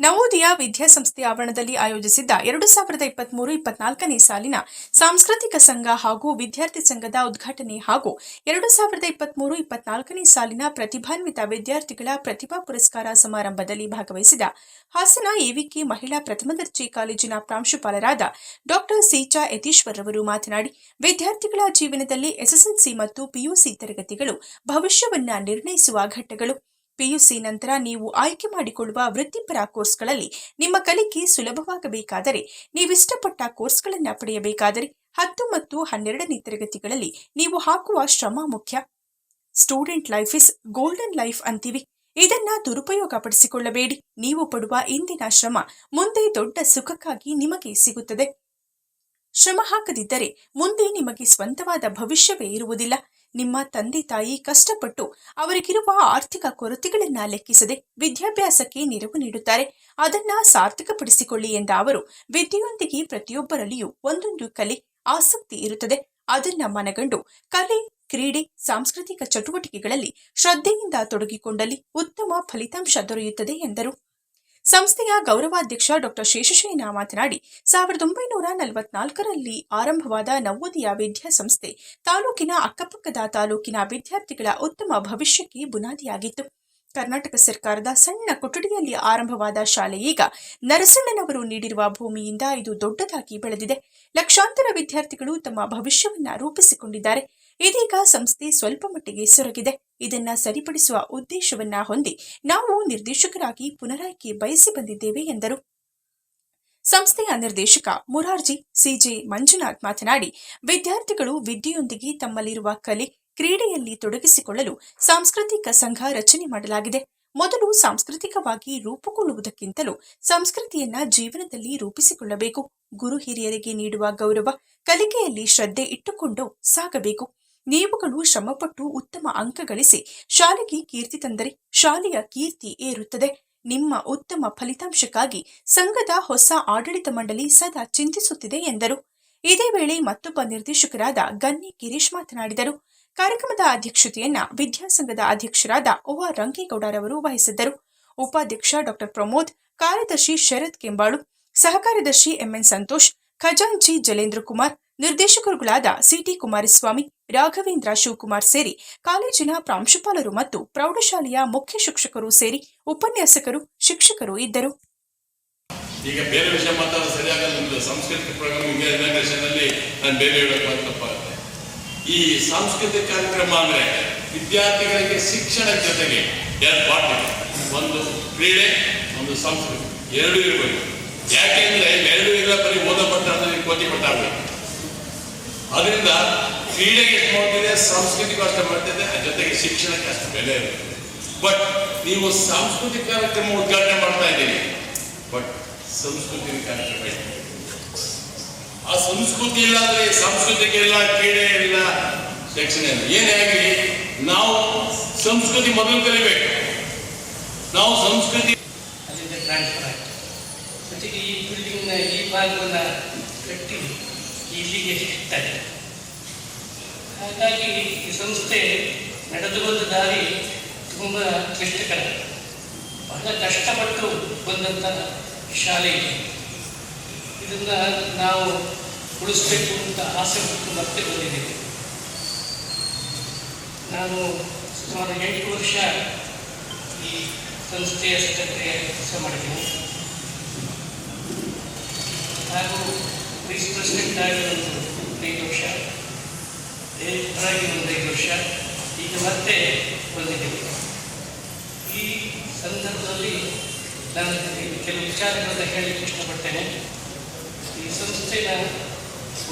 ನವೋದಯ ವಿದ್ಯಾಸಂಸ್ಥೆ ಆವರಣದಲ್ಲಿ ಆಯೋಜಿಸಿದ್ದ ಎರಡು ಸಾವಿರದ ಇಪ್ಪತ್ಮೂರು ಇಪ್ಪತ್ನಾಲ್ಕನೇ ಸಾಲಿನ ಸಾಂಸ್ಕೃತಿಕ ಸಂಘ ಹಾಗೂ ವಿದ್ಯಾರ್ಥಿ ಸಂಘದ ಉದ್ಘಾಟನೆ ಹಾಗೂ ಎರಡು ಸಾವಿರದ ಇಪ್ಪತ್ಮೂರು ಇಪ್ಪತ್ನಾಲ್ಕನೇ ಸಾಲಿನ ಪ್ರತಿಭಾನ್ವಿತ ವಿದ್ಯಾರ್ಥಿಗಳ ಪ್ರತಿಭಾ ಪುರಸ್ಕಾರ ಸಮಾರಂಭದಲ್ಲಿ ಭಾಗವಹಿಸಿದ ಹಾಸನ ಎವಿಕೆ ಮಹಿಳಾ ಪ್ರಥಮ ದರ್ಜೆ ಕಾಲೇಜಿನ ಪ್ರಾಂಶುಪಾಲರಾದ ಡಾಕ್ಟರ್ ಸೀಚಾ ಯತೀಶ್ವರ್ ಅವರು ಮಾತನಾಡಿ, ವಿದ್ಯಾರ್ಥಿಗಳ ಜೀವನದಲ್ಲಿ ಎಸ್ಎಸ್ಎಲ್ಸಿ ಮತ್ತು ಪಿಯುಸಿ ತರಗತಿಗಳು ಭವಿಷ್ಯವನ್ನು ನಿರ್ಣಯಿಸುವ ಘಟ್ಟಗಳು. ಪಿಯುಸಿ ನಂತರ ನೀವು ಆಯ್ಕೆ ಮಾಡಿಕೊಳ್ಳುವ ವೃತ್ತಿಪರ ಕೋರ್ಸ್ಗಳಲ್ಲಿ ನಿಮ್ಮ ಕಲಿಕೆ ಸುಲಭವಾಗಬೇಕಾದರೆ ನೀವಿಷ್ಟಪಟ್ಟ ಕೋರ್ಸ್ಗಳನ್ನು ಪಡೆಯಬೇಕಾದರೆ ಹತ್ತು ಮತ್ತು ಹನ್ನೆರಡನೇ ತರಗತಿಗಳಲ್ಲಿ ನೀವು ಹಾಕುವ ಶ್ರಮ ಮುಖ್ಯ. Student life is golden life ಅಂತೀವಿ. ಇದನ್ನ ದುರುಪಯೋಗಪಡಿಸಿಕೊಳ್ಳಬೇಡಿ. ನೀವು ಪಡುವ ಇಂದಿನ ಶ್ರಮ ಮುಂದೆ ದೊಡ್ಡ ಸುಖಕ್ಕಾಗಿ ನಿಮಗೆ ಸಿಗುತ್ತದೆ. ಶ್ರಮ ಹಾಕದಿದ್ದರೆ ಮುಂದೆ ನಿಮಗೆ ಸ್ವಂತವಾದ ಭವಿಷ್ಯವೇ ಇರುವುದಿಲ್ಲ. ನಿಮ್ಮ ತಂದೆ ತಾಯಿ ಕಷ್ಟಪಟ್ಟು ಅವರಿಗಿರುವ ಆರ್ಥಿಕ ಕೊರತೆಗಳನ್ನ ಲೆಕ್ಕಿಸದೆ ವಿದ್ಯಾಭ್ಯಾಸಕ್ಕೆ ನೆರವು ನೀಡುತ್ತಾರೆ. ಅದನ್ನ ಸಾರ್ಥಕಪಡಿಸಿಕೊಳ್ಳಿ ಎಂದ ಅವರು, ವಿದ್ಯೆಯೊಂದಿಗೆ ಪ್ರತಿಯೊಬ್ಬರಲ್ಲಿಯೂ ಒಂದೊಂದು ಕಲೆ ಆಸಕ್ತಿ ಇರುತ್ತದೆ. ಅದನ್ನ ಮನಗಂಡು ಕಲೆ, ಕ್ರೀಡೆ, ಸಾಂಸ್ಕೃತಿಕ ಚಟುವಟಿಕೆಗಳಲ್ಲಿ ಶ್ರದ್ಧೆಯಿಂದ ತೊಡಗಿಕೊಂಡಲ್ಲಿ ಉತ್ತಮ ಫಲಿತಾಂಶ ದೊರೆಯುತ್ತದೆ ಎಂದರು. ಸಂಸ್ಥೆಯ ಗೌರವಾಧ್ಯಕ್ಷ ಡಾಕ್ಟರ್ ಶೇಷಶಯನ ಮಾತನಾಡಿ, ಸಾವಿರದ ಒಂಬೈನೂರ ನಲವತ್ನಾಲ್ಕರಲ್ಲಿ ಆರಂಭವಾದ ನವೋದಯ ವಿದ್ಯಾಸಂಸ್ಥೆ ತಾಲೂಕಿನ ಅಕ್ಕಪಕ್ಕದ ತಾಲೂಕಿನ ವಿದ್ಯಾರ್ಥಿಗಳ ಉತ್ತಮ ಭವಿಷ್ಯಕ್ಕೆ ಬುನಾದಿಯಾಗಿತ್ತು. ಕರ್ನಾಟಕ ಸರ್ಕಾರದ ಸಣ್ಣ ಕೊಠಡಿಯಲ್ಲಿ ಆರಂಭವಾದ ಶಾಲೆ ಈಗ ನರಸಣ್ಣನವರು ನೀಡಿರುವ ಭೂಮಿಯಿಂದ ಇದು ದೊಡ್ಡದಾಗಿ ಬೆಳೆದಿದೆ. ಲಕ್ಷಾಂತರ ವಿದ್ಯಾರ್ಥಿಗಳು ತಮ್ಮ ಭವಿಷ್ಯವನ್ನ ರೂಪಿಸಿಕೊಂಡಿದ್ದಾರೆ. ಇದೀಗ ಸಂಸ್ಥೆ ಸ್ವಲ್ಪ ಮಟ್ಟಿಗೆ ಸೊರಗಿದೆ. ಇದನ್ನ ಸರಿಪಡಿಸುವ ಉದ್ದೇಶವನ್ನ ಹೊಂದಿ ನಾವು ನಿರ್ದೇಶಕರಾಗಿ ಪುನರಾಯ್ಕೆ ಬಯಸಿ ಬಂದಿದ್ದೇವೆ ಎಂದರು. ಸಂಸ್ಥೆಯ ನಿರ್ದೇಶಕ ಮುರಾರ್ಜಿ, ಸಿಜೆ ಮಂಜುನಾಥ್ ಮಾತನಾಡಿ, ವಿದ್ಯಾರ್ಥಿಗಳು ವಿದ್ಯೆಯೊಂದಿಗೆ ತಮ್ಮಲ್ಲಿರುವ ಕಲೆ ಕ್ರೀಡೆಯಲ್ಲಿ ತೊಡಗಿಸಿಕೊಳ್ಳಲು ಸಾಂಸ್ಕೃತಿಕ ಸಂಘ ರಚನೆ ಮಾಡಲಾಗಿದೆ. ಮೊದಲು ಸಾಂಸ್ಕೃತಿಕವಾಗಿ ರೂಪುಗೊಳ್ಳುವುದಕ್ಕಿಂತಲೂ ಸಂಸ್ಕೃತಿಯನ್ನ ಜೀವನದಲ್ಲಿ ರೂಪಿಸಿಕೊಳ್ಳಬೇಕು. ಗುರು ಹಿರಿಯರಿಗೆ ನೀಡುವ ಗೌರವ, ಕಲಿಕೆಯಲ್ಲಿ ಶ್ರದ್ಧೆ ಇಟ್ಟುಕೊಂಡು ಸಾಗಬೇಕು. ನೀವುಗಳು ಶ್ರಮಪಟ್ಟು ಉತ್ತಮ ಅಂಕ ಗಳಿಸಿ ಶಾಲೆಗೆ ಕೀರ್ತಿ ತಂದರೆ ಶಾಲೆಯ ಕೀರ್ತಿ ಏರುತ್ತದೆ. ನಿಮ್ಮ ಉತ್ತಮ ಫಲಿತಾಂಶಕ್ಕಾಗಿ ಸಂಘದ ಹೊಸ ಆಡಳಿತ ಮಂಡಳಿ ಸದಾ ಚಿಂತಿಸುತ್ತಿದೆ ಎಂದರು. ಇದೇ ವೇಳೆ ಮತ್ತೊಬ್ಬ ನಿರ್ದೇಶಕರಾದ ಗನ್ನಿ ಗಿರೀಶ್ ಮಾತನಾಡಿದರು. ಕಾರ್ಯಕ್ರಮದ ಅಧ್ಯಕ್ಷತೆಯನ್ನ ವಿದ್ಯಾಸಂಘದ ಅಧ್ಯಕ್ಷರಾದ ಆರ್ ರಂಗೇಗೌಡರವರು ವಹಿಸಿದ್ದರು. ಉಪಾಧ್ಯಕ್ಷ ಡಾಕ್ಟರ್ ಪ್ರಮೋದ್, ಕಾರ್ಯದರ್ಶಿ ಶರತ್ ಕೆಂಬಾಳು, ಸಹಕಾರ್ಯದರ್ಶಿ ಎಂಎನ್ ಸಂತೋಷ್, ಖಜಾಂಚಿ ಜಲೇಂದ್ರ ಕುಮಾರ್ ನಿರ್ದೇಶಕರುಗಳಾದ ಸಿಟಿ ಕುಮಾರಸ್ವಾಮಿ, ರಾಘವೇಂದ್ರ ಶಿವಕುಮಾರ್ ಸೇರಿ ಕಾಲೇಜಿನ ಪ್ರಾಂಶುಪಾಲರು ಮತ್ತು ಪ್ರೌಢಶಾಲೆಯ ಮುಖ್ಯ ಶಿಕ್ಷಕರು ಸೇರಿ ಉಪನ್ಯಾಸಕರು, ಶಿಕ್ಷಕರು ಇದ್ದರು. ಈಗ ಬೇರೆ ವಿಷಯ ಮಾತಾಡೋದು ಸರಿಯಾಗಲ್ಲ ನಿಮ್ದು. ಸಾಂಸ್ಕೃತಿಕ ಪ್ರೋಗ್ರಾಮ್ ಇನಾಗ್ರೇಷನ್ ಅಲ್ಲಿ ನಾನು ಬೇರೆ ಹೇಳೋಕೆ ತಪ್ಪಾಗುತ್ತೆ. ಈ ಸಾಂಸ್ಕೃತಿಕ ಕಾರ್ಯಕ್ರಮ ಅಂದ್ರೆ ವಿದ್ಯಾರ್ಥಿಗಳಿಗೆ ಶಿಕ್ಷಣದ ಜೊತೆಗೆ ಎರಡು ಪಾಠ ಒಂದು ಕ್ರೀಡೆ, ಒಂದು ಸಂಸ್ಕೃತಿ ಎರಡೂ ಇರಬೇಕು. ಯಾಕೆಂದ್ರೆ ಎರಡು ಇಲ್ಲ ಬರೀ ಓದೋ ಪಟ್ಟ ಅಂದ್ರೆ ಕೋಟಿ ಪಟ್ಟ ಆಗ್ಬೇಕು. ಅದರಿಂದ ಕ್ರೀಡೆಗೆ ಎಷ್ಟು ಮಾಡ್ತಿದೆ ಸಾಂಸ್ಕೃತಿಕ ಅಷ್ಟೇ ಮಾಡ್ತಿದೆ ಜೊತೆಗೆ ಶಿಕ್ಷಣಕ್ಕೆ ಅಷ್ಟು ಬೆಲೆ ಇರುತ್ತೆ ಬಟ್ ನೀವು ಸಾಂಸ್ಕೃತಿಕ ಕಾರ್ಯಕ್ರಮ ಉದ್ಘಾಟನೆ ಮಾಡ್ತಾ ಇದ್ದೀರಿ. ಬಟ್ ಸಂಸ್ಕೃತಿ ಕಾರ್ಯಕ್ರಮ ಆ ಸಂಸ್ಕೃತಿ ಇಲ್ಲ ಅಂದ್ರೆ ಸಾಂಸ್ಕೃತಿಕ ಇಲ್ಲ, ಕ್ರೀಡೆ ಇಲ್ಲ, ಶಿಕ್ಷಣ ಇಲ್ಲ. ಏನೇ ಆಗಲಿ, ನಾವು ಸಂಸ್ಕೃತಿ ಮೊದಲು ಕಲಿಬೇಕು. ನಾವು ಸಂಸ್ಕೃತಿ ಅಲ್ಲಿಂದ ಟ್ರಾನ್ಸ್ಫರ್ ಜೊತೆಗೆ ಈ ಬಿಲ್ಡಿಂಗ್ನ ಈ ಭಾಗವನ್ನು ಇಲ್ಲಿಗೆ ಸಿಗ್ತಾರೆ ಹಾಗಾಗಿ ಈ ಸಂಸ್ಥೆ ನಡೆದು ಬಂದ ದಾರಿ ತುಂಬ ಕ್ಲಿಷ್ಟಕರ. ಬಹಳ ಕಷ್ಟಪಟ್ಟು ಬಂದಂಥ ಶಾಲೆ ಇದೆ. ಇದನ್ನು ನಾವು ಉಳಿಸ್ಬೇಕು ಅಂತ ಆಸೆ ಪಟ್ಟು ಮತ್ತೆ ಬಂದಿದ್ದೀವಿ. ನಾನು ಸುಮಾರು ಎಂಟು ವರ್ಷ ಈ ಸಂಸ್ಥೆಯ ಸೆಕ್ರೆಟರಿ ಕೆಲಸ ಮಾಡಿದ್ದೀನಿ. ಹಾಗೂ ವೈಸ್ ಪ್ರೆಸಿಡೆಂಟ್ ಆಗಿ ಒಂದು ಐದು ವರ್ಷ ಒಂದು ಐದು ವರ್ಷ ಈಗ ಮತ್ತೆ ಬಂದಿದ್ದೀನಿ ಈ ಸಂದರ್ಭದಲ್ಲಿ ನಾನು ಕೆಲವು ವಿಚಾರಗಳನ್ನು ಹೇಳಲಿಕ್ಕೆ ಇಷ್ಟಪಡ್ತೇನೆ. ಈ ಸಂಸ್ಥೆನ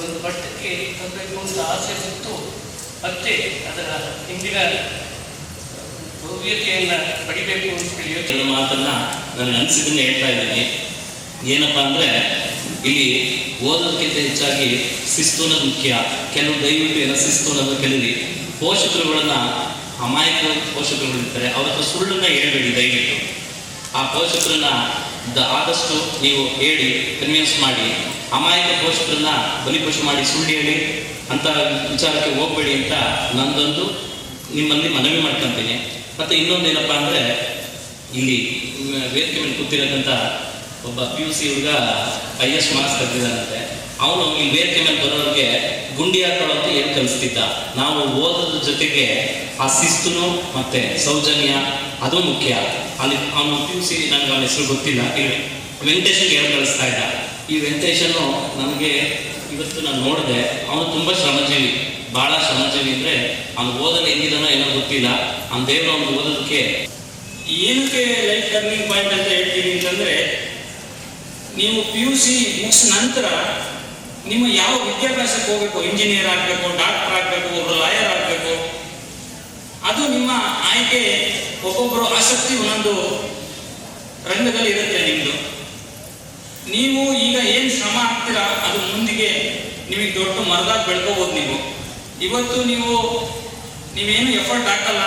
ಒಂದು ಮಟ್ಟಕ್ಕೆ ತರಬೇಕು ಅಂತ ಆಸೆ ಇತ್ತು. ಮತ್ತೆ ಅದರ ಹಿಂದಿನ ಭವ್ಯತೆಯನ್ನು ಪಡಿಬೇಕು ಅಂತ ಹೇಳಿ ಮಾತನ್ನು ನನ್ನ ಅನಿಸಿದ್ದನ್ನ ಹೇಳ್ತಾ ಇದ್ದೀನಿ. ಏನಪ್ಪಾ ಅಂದರೆ ಇಲ್ಲಿ ಓದೋದಕ್ಕಿಂತ ಹೆಚ್ಚಾಗಿ ಶಿಸ್ತು ಅನ್ನೋದು ಮುಖ್ಯ. ಕೆಲವು ದಯವಿಟ್ಟು ಎಲ್ಲ ಶಿಸ್ತುನನ್ನು ಕಲೀರಿ ಪೋಷಕರುಗಳನ್ನ ಅಮಾಯಕ ಪೋಷಕರುಗಳಿರ್ತಾರೆ ಅವ್ರ ಹತ್ರ ಸುಳ್ಳನ್ನ ಹೇಳ್ಬೇಡಿ ದಯವಿಟ್ಟು. ಆ ಪೋಷಕರನ್ನ ಆದಷ್ಟು ನೀವು ಹೇಳಿ, ಕನ್ವಿನ್ಸ್ ಮಾಡಿ. ಅಮಾಯಕ ಪೋಷಕರನ್ನ ಬಲಿಪೋಷ ಮಾಡಿ ಸುಳ್ಳು ಹೇಳಿ, ಅಂತ ವಿಚಾರಕ್ಕೆ ಹೋಗ್ಬೇಡಿ ಅಂತ ನಂದೊಂದು ನಿಮ್ಮಲ್ಲಿ ಮನವಿ ಮಾಡ್ಕೊಂತೀನಿ. ಮತ್ತೆ ಇನ್ನೊಂದೇನಪ್ಪ ಅಂದ್ರೆ, ಇಲ್ಲಿ ವೇದಿಕೆ ಮೇಲೆ ಕೂತಿರೋದಂತ ಒಬ್ಬ ಪಿ ಯು ಸಿ ಹುಡುಗ ಐ ಎಸ್ ಮಾರ್ಕ್ಸ್ ತೆಗೆದಿದ್ದಾನಂತೆ ಅವನು ಇಲ್ಲಿ ಬೇರೆ ಮೇಲೆ ಬರೋರಿಗೆ ಗುಂಡಿ ಹಾಕೊಳ್ಳೋ ಅಂತ ಏನು ಕಲಿಸ್ತಿದ್ದ? ನಾವು ಓದೋದ್ರ ಜೊತೆಗೆ ಆ ಶಿಸ್ತುನು ಮತ್ತೆ ಸೌಜನ್ಯ, ಅದು ಮುಖ್ಯ. ಅಲ್ಲಿ ಅವನು ಪಿ ಯು ಸಿ ನನಗೆ ಅವನ ಹೆಸರು ಗೊತ್ತಿಲ್ಲ. ಇಲ್ಲಿ ವೆಂಕಟೇಶನ್ಗೆ ಏನು ಕಲಿಸ್ತಾ ಇದ್ದ? ಈ ವೆಂಕಟೇಶನು ನನಗೆ ಇವತ್ತು ನಾನು ನೋಡಿದೆ. ಅವನು ತುಂಬ ಶ್ರಮಜೀವಿ. ಭಾಳ ಶ್ರಮಜೀವಿ ಅಂದರೆ ಅವ್ನು ಓದಲು ಹೆಂಗಿದಾನೋ ಏನೋ ಗೊತ್ತಿಲ್ಲ. ಅವ್ನ ದೇವರು ಅವ್ನು ಓದೋದಕ್ಕೆ ಏನಕ್ಕೆ ಲೈಫ್ ಟರ್ನಿಂಗ್ ಪಾಯಿಂಟ್ ಅಂತ ಹೇಳ್ತೀನಿ ಅಂತಂದ್ರೆ ನೀವು ಪಿ ಯು ಸಿ ಮುಗಿಸಿದ ನಂತರ ನಿಮ್ಮ ಯಾವ ವಿದ್ಯಾಭ್ಯಾಸಕ್ಕೆ ಹೋಗಬೇಕು? ಇಂಜಿನಿಯರ್ ಆಗಬೇಕು ಡಾಕ್ಟರ್ ಆಗಬೇಕು ಒಬ್ಬರು ಲಾಯರ್ ಆಗಬೇಕು. ಅದು ನಿಮ್ಮ ಆಯ್ಕೆ ಒಬ್ಬೊಬ್ಬರು ಆಸಕ್ತಿ ಒಂದೊಂದು ರಂಗದಲ್ಲಿ ಇರುತ್ತೆ ನಿಮ್ಮದು ನೀವು ಈಗ ಏನು ಶ್ರಮ ಆಗ್ತೀರಾ? ಅದು ಮುಂದಿಗೆ ನಿಮಗೆ ದೊಡ್ಡ ಮರದಾಗ ಬೆಳ್ಕೋಬೋದು ನೀವು. ಇವತ್ತು ನೀವು, ನೀವೇನು ಎಫರ್ಟ್ ಹಾಕಲ್ಲ.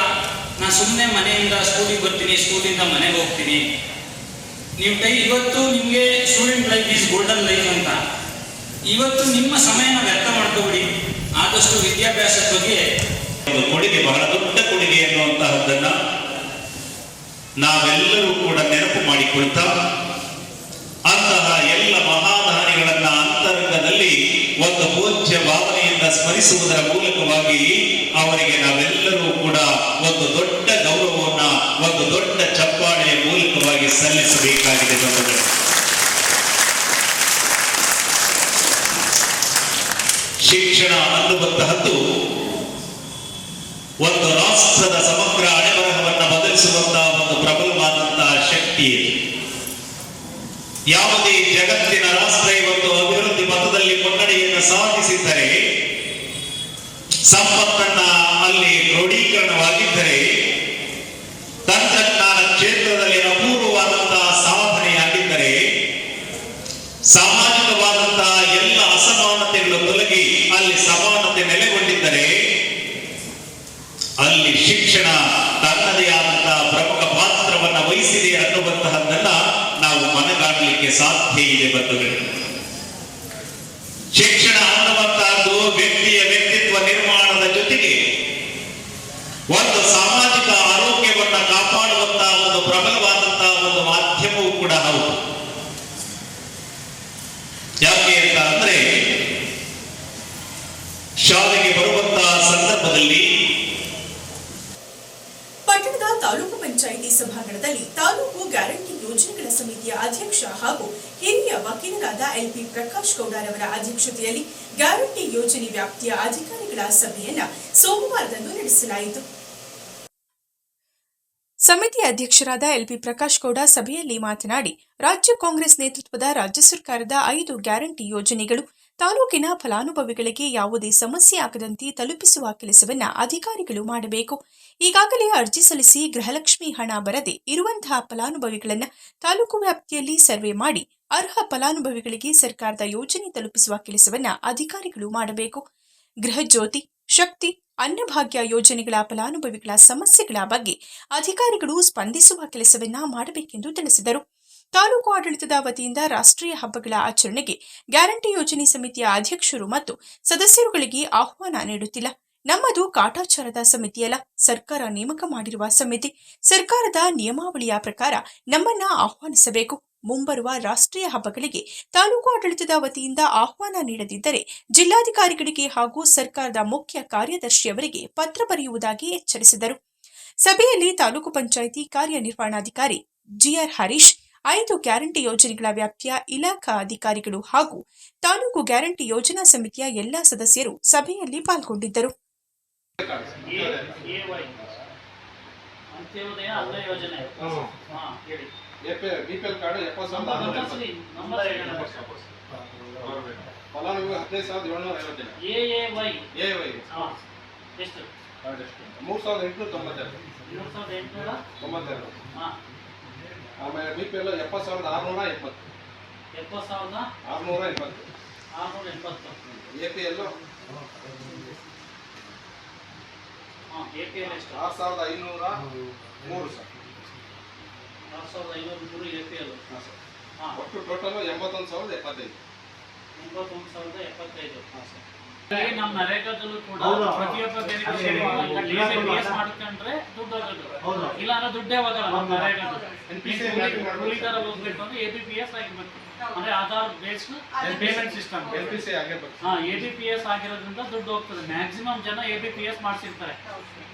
ನಾನು ಸುಮ್ಮನೆ ಮನೆಯಿಂದ ಸ್ಕೂಲಿಗೆ ಬರ್ತೀನಿ ಸ್ಕೂಲಿಂದ ಮನೆಗೆ ಹೋಗ್ತೀನಿ. ನೀವು ಕೈ, ಇವತ್ತು ನಿಮಗೆ student life is golden life ಅಂತ. ಇವತ್ತು ನಿಮ್ಮ ಸಮಯನ ವ್ಯರ್ಥ ಮಾಡ್ಕೋಬಿಡಿ. ಆದಷ್ಟು ವಿದ್ಯಾಭ್ಯಾಸದ ಬಗ್ಗೆ ಒಂದು ಕೊಡುಗೆ, ಬಹಳ ದೊಡ್ಡ ಕೊಡುಗೆ ಅನ್ನುವಂತಹದ್ದನ್ನ ನಾವೆಲ್ಲರೂ ಕೂಡ ನೆನಪು ಮಾಡಿಕೊಳ್ತಾ, ಅಂತಹ ಎಲ್ಲ ಮಹಾದಾನಿಗಳನ್ನ ಅಂತರಂಗದಲ್ಲಿ ಒಂದು ಪೂಜ್ಯ ಭಾವನೆಯಿಂದ ಸ್ಮರಿಸುವುದರ ಮೂಲಕವಾಗಿ ಅವರಿಗೆ ನಾವೆಲ್ಲರೂ ಕೂಡ ಒಂದು ದೊಡ್ಡ ಗೌರವವನ್ನ ಒಂದು ದೊಡ್ಡ ಚಪ್ಪಾಳೆಯ ಮೂಲಕವಾಗಿ ಸಲ್ಲಿಸಬೇಕಾಗಿದೆ ಬಂಧುಗಳು ಶಿಕ್ಷಣ ಅನ್ನುವಂತಹದ್ದು ಒಂದು ರಾಷ್ಟ್ರದ ಸಮಗ್ರ ಹಣೆಬರಹವನ್ನ ಬದಲಿಸುವಂತಹ ಒಂದು ಪ್ರಬಲವಾದಂತಹ ಶಕ್ತಿ ಯಾವುದೇ ಜಗತ್ತಿನ ರಾಷ್ಟ್ರ ಇವತ್ತು ಅಭಿವೃದ್ಧಿ ಪಥದಲ್ಲಿ ಮುನ್ನಡೆಯನ್ನು ಸಾಧಿಸಿದ್ದರೆ ಇದೆ ಶಿಕ್ಷಣ ಅನ್ನುವಂತಹದ್ದು ವ್ಯಕ್ತಿಯ ವ್ಯಕ್ತಿತ್ವ ನಿರ್ಮಾಣದ ಜೊತೆಗೆ ಒಂದು ಸಾಮಾಜಿಕ ಆರೋಗ್ಯವನ್ನು ಕಾಪಾಡುವಂತಹ ಒಂದು ಪ್ರಬಲವಾದಂತಹ ಒಂದು ಮಾಧ್ಯಮವೂ ಕೂಡ ಹೌದು. ಯಾಕೆ ಅಂತ ಅಂದ್ರೆ, ಶಾಲೆಗೆ ಬರುವಂತಹ ಸಂದರ್ಭದಲ್ಲಿ ಪಟ್ಟಣದ ತಾಲೂಕು ಪಂಚಾಯಿತಿ ಸಭಾಂಗಣದಲ್ಲಿ ತಾಲೂಕು ಗ್ಯಾರಂಟಿ ಯೋಜನೆಗಳ ಸಮಿತಿಯ ಅಧ್ಯಕ್ಷ ಹಾಗೂ ಹಿರಿಯ ವಕೀಲರಾದ ಎಲ್ಪಿ ಪ್ರಕಾಶ್ ಗೌಡರವರ ಅಧ್ಯಕ್ಷತೆಯಲ್ಲಿ ಗ್ಯಾರಂಟಿ ಯೋಜನೆ ವ್ಯಾಪ್ತಿಯ ಅಧಿಕಾರಿಗಳ ಸಭೆಯನ್ನ ಸೋಮವಾರದಂದು ನಡೆಸಲಾಯಿತು. ಸಮಿತಿ ಅಧ್ಯಕ್ಷರಾದ ಎಲ್ಪಿ ಪ್ರಕಾಶ್ ಗೌಡ ಸಭೆಯಲ್ಲಿ ಮಾತನಾಡಿ, ರಾಜ್ಯ ಕಾಂಗ್ರೆಸ್ ನೇತೃತ್ವದ ರಾಜ್ಯ ಸರ್ಕಾರದ ಐದು ಗ್ಯಾರಂಟಿ ಯೋಜನೆಗಳು ತಾಲೂಕಿನ ಫಲಾನುಭವಿಗಳಿಗೆ ಯಾವುದೇ ಸಮಸ್ಯೆ ಆಗದಂತೆ ತಲುಪಿಸುವ ಕೆಲಸವನ್ನ ಅಧಿಕಾರಿಗಳು ಮಾಡಬೇಕು. ಈಗಾಗಲೇ ಅರ್ಜಿ ಸಲ್ಲಿಸಿ ಗೃಹಲಕ್ಷ್ಮಿ ಹಣ ಬರದೆ ಇರುವಂತಹ ಫಲಾನುಭವಿಗಳನ್ನು ತಾಲೂಕು ವ್ಯಾಪ್ತಿಯಲ್ಲಿ ಸರ್ವೆ ಮಾಡಿ ಅರ್ಹ ಫಲಾನುಭವಿಗಳಿಗೆ ಸರ್ಕಾರದ ಯೋಜನೆ ತಲುಪಿಸುವ ಕೆಲಸವನ್ನ ಅಧಿಕಾರಿಗಳು ಮಾಡಬೇಕು. ಗೃಹ ಜ್ಯೋತಿ, ಶಕ್ತಿ, ಅನ್ನಭಾಗ್ಯ ಯೋಜನೆಗಳ ಫಲಾನುಭವಿಗಳ ಸಮಸ್ಯೆಗಳ ಬಗ್ಗೆ ಅಧಿಕಾರಿಗಳು ಸ್ಪಂದಿಸುವ ಕೆಲಸವನ್ನ ಮಾಡಬೇಕೆಂದು ತಿಳಿಸಿದರು. ತಾಲೂಕು ಆಡಳಿತದ ವತಿಯಿಂದ ರಾಷ್ಟ್ರೀಯ ಹಬ್ಬಗಳ ಆಚರಣೆಗೆ ಗ್ಯಾರಂಟಿ ಯೋಜನೆ ಸಮಿತಿಯ ಅಧ್ಯಕ್ಷರು ಮತ್ತು ಸದಸ್ಯರುಗಳಿಗೆ ಆಹ್ವಾನ ನೀಡುತ್ತಿಲ್ಲ. ನಮ್ಮದು ಕಾಟಾಚಾರದ ಸಮಿತಿಯಲ್ಲ ಸರ್ಕಾರ ನೇಮಕ ಮಾಡಿರುವ ಸಮಿತಿ. ಸರ್ಕಾರದ ನಿಯಮಾವಳಿಯ ಪ್ರಕಾರ ನಮ್ಮನ್ನ ಆಹ್ವಾನಿಸಬೇಕು. ಮುಂಬರುವ ರಾಷ್ಟ್ರೀಯ ಹಬ್ಬಗಳಿಗೆ ತಾಲೂಕು ಆಡಳಿತದ ವತಿಯಿಂದ ಆಹ್ವಾನ ನೀಡದಿದ್ದರೆ ಜಿಲ್ಲಾಧಿಕಾರಿಗಳಿಗೆ ಹಾಗೂ ಸರ್ಕಾರದ ಮುಖ್ಯ ಕಾರ್ಯದರ್ಶಿಯವರಿಗೆ ಪತ್ರ ಬರೆಯುವುದಾಗಿ ಎಚ್ಚರಿಸಿದರು. ಸಭೆಯಲ್ಲಿ ತಾಲೂಕು ಪಂಚಾಯಿತಿ ಕಾರ್ಯನಿರ್ವಹಣಾಧಿಕಾರಿ ಜಿಆರ್ ಹರೀಶ್ ಐದು ಗ್ಯಾರಂಟಿ ಯೋಜನೆಗಳ ವ್ಯಾಪ್ತಿಯ ಇಲಾಖಾ ಅಧಿಕಾರಿಗಳು ಹಾಗೂ ತಾಲೂಕು ಗ್ಯಾರಂಟಿ ಯೋಜನಾ ಸಮಿತಿಯ ಎಲ್ಲಾ ಸದಸ್ಯರು ಸಭೆಯಲ್ಲಿ ಪಾಲ್ಗೊಂಡಿದ್ದರು. ಮೂರ್. ಫಲಾನುಭವಿ ಹದಿನೈದು ಏಳ್ನೂರ A A Y. A Y. ಎಷ್ಟು ಸಾವಿರದ ಎಂಟುನೂರ ತೊಂಬತ್ತೆರಡು. ಮೂರು ಸಾವಿರದ ಎಂಟುನೂರ ತೊಂಬತ್ತೆರಡು. ಹಾ. ಆಮೇಲೆ ಬಿ ಪಿ ಎಲ್ ಎಪ್ಪತ್ತು. ಸಾವಿರದ ಆರುನೂರ ಎಪ್ಪತ್ತು ಎಪ್ಪತ್ತು. ಸಾವಿರದ ಆರುನೂರ ಎಪ್ಪತ್ತು. ಆರುನೂರ ಎಪ್ಪತ್ತು ಎ ಪಿ ಎಲ್ ಹಾ ಎ ಪಿ ಎಲ್ ಎಷ್ಟು? ಆರು ಸಾವಿರದ ಐನೂರ ಮೂರು ಸರ್. ಆರು ಸಾವಿರದ ಐನೂರ ಮೂರು ಎ ಪಿ ಎಲ್. ಹಾಂ ಸರ್. ಹಾ. ಒಟ್ಟು ಟೋಟಲ್ ಎಂಬತ್ತೊಂದು ಸಾವಿರದ ಎಪ್ಪತ್ತೈದು. ಎಂಬತ್ತೊಂದು ಸಾವಿರದ ಎಪ್ಪತ್ತೈದು. ಹಾಂ ಸರ್. ನಮ್ಮ ನರೇಗಾದಲ್ಲೂ ಕೂಡ. ಪ್ರತಿಯೊಬ್ಬ ಮಾಡ್ಕೊಂಡ್ರೆ ದುಡ್ಡು ಹೋಗೋದು ಇಲ್ಲ ಅಂದ್ರೆ ದುಡ್ಡೇ ಹೋಗಲ್ಲ ನಮ್ಮ ನರೇಗಾದ NPC mapping ಮಾಡ್ಬೇಕು. ಉಳಿದಾರ ಹೋಗ್ಬೇಕು ಅಂದ್ರೆ ಎ ಬಿ ಪಿ ಎಸ್ ಆಗಿರ್ಬೇಕು. ಅಂದ್ರೆ Aadhaar based payment system L P C ಆಗಿರ್ಬೇಕು. ಹಾ ಎ ಬಿ ಪಿ ಎಸ್ ಆಗಿರೋದ್ರಿಂದ ದುಡ್ಡು ಹೋಗ್ತದೆ. ಮ್ಯಾಕ್ಸಿಮಮ್ ಜನ ಎ ಬಿ ಪಿ ಎಸ್ ಮಾಡಿಸಿರ್ತಾರೆ.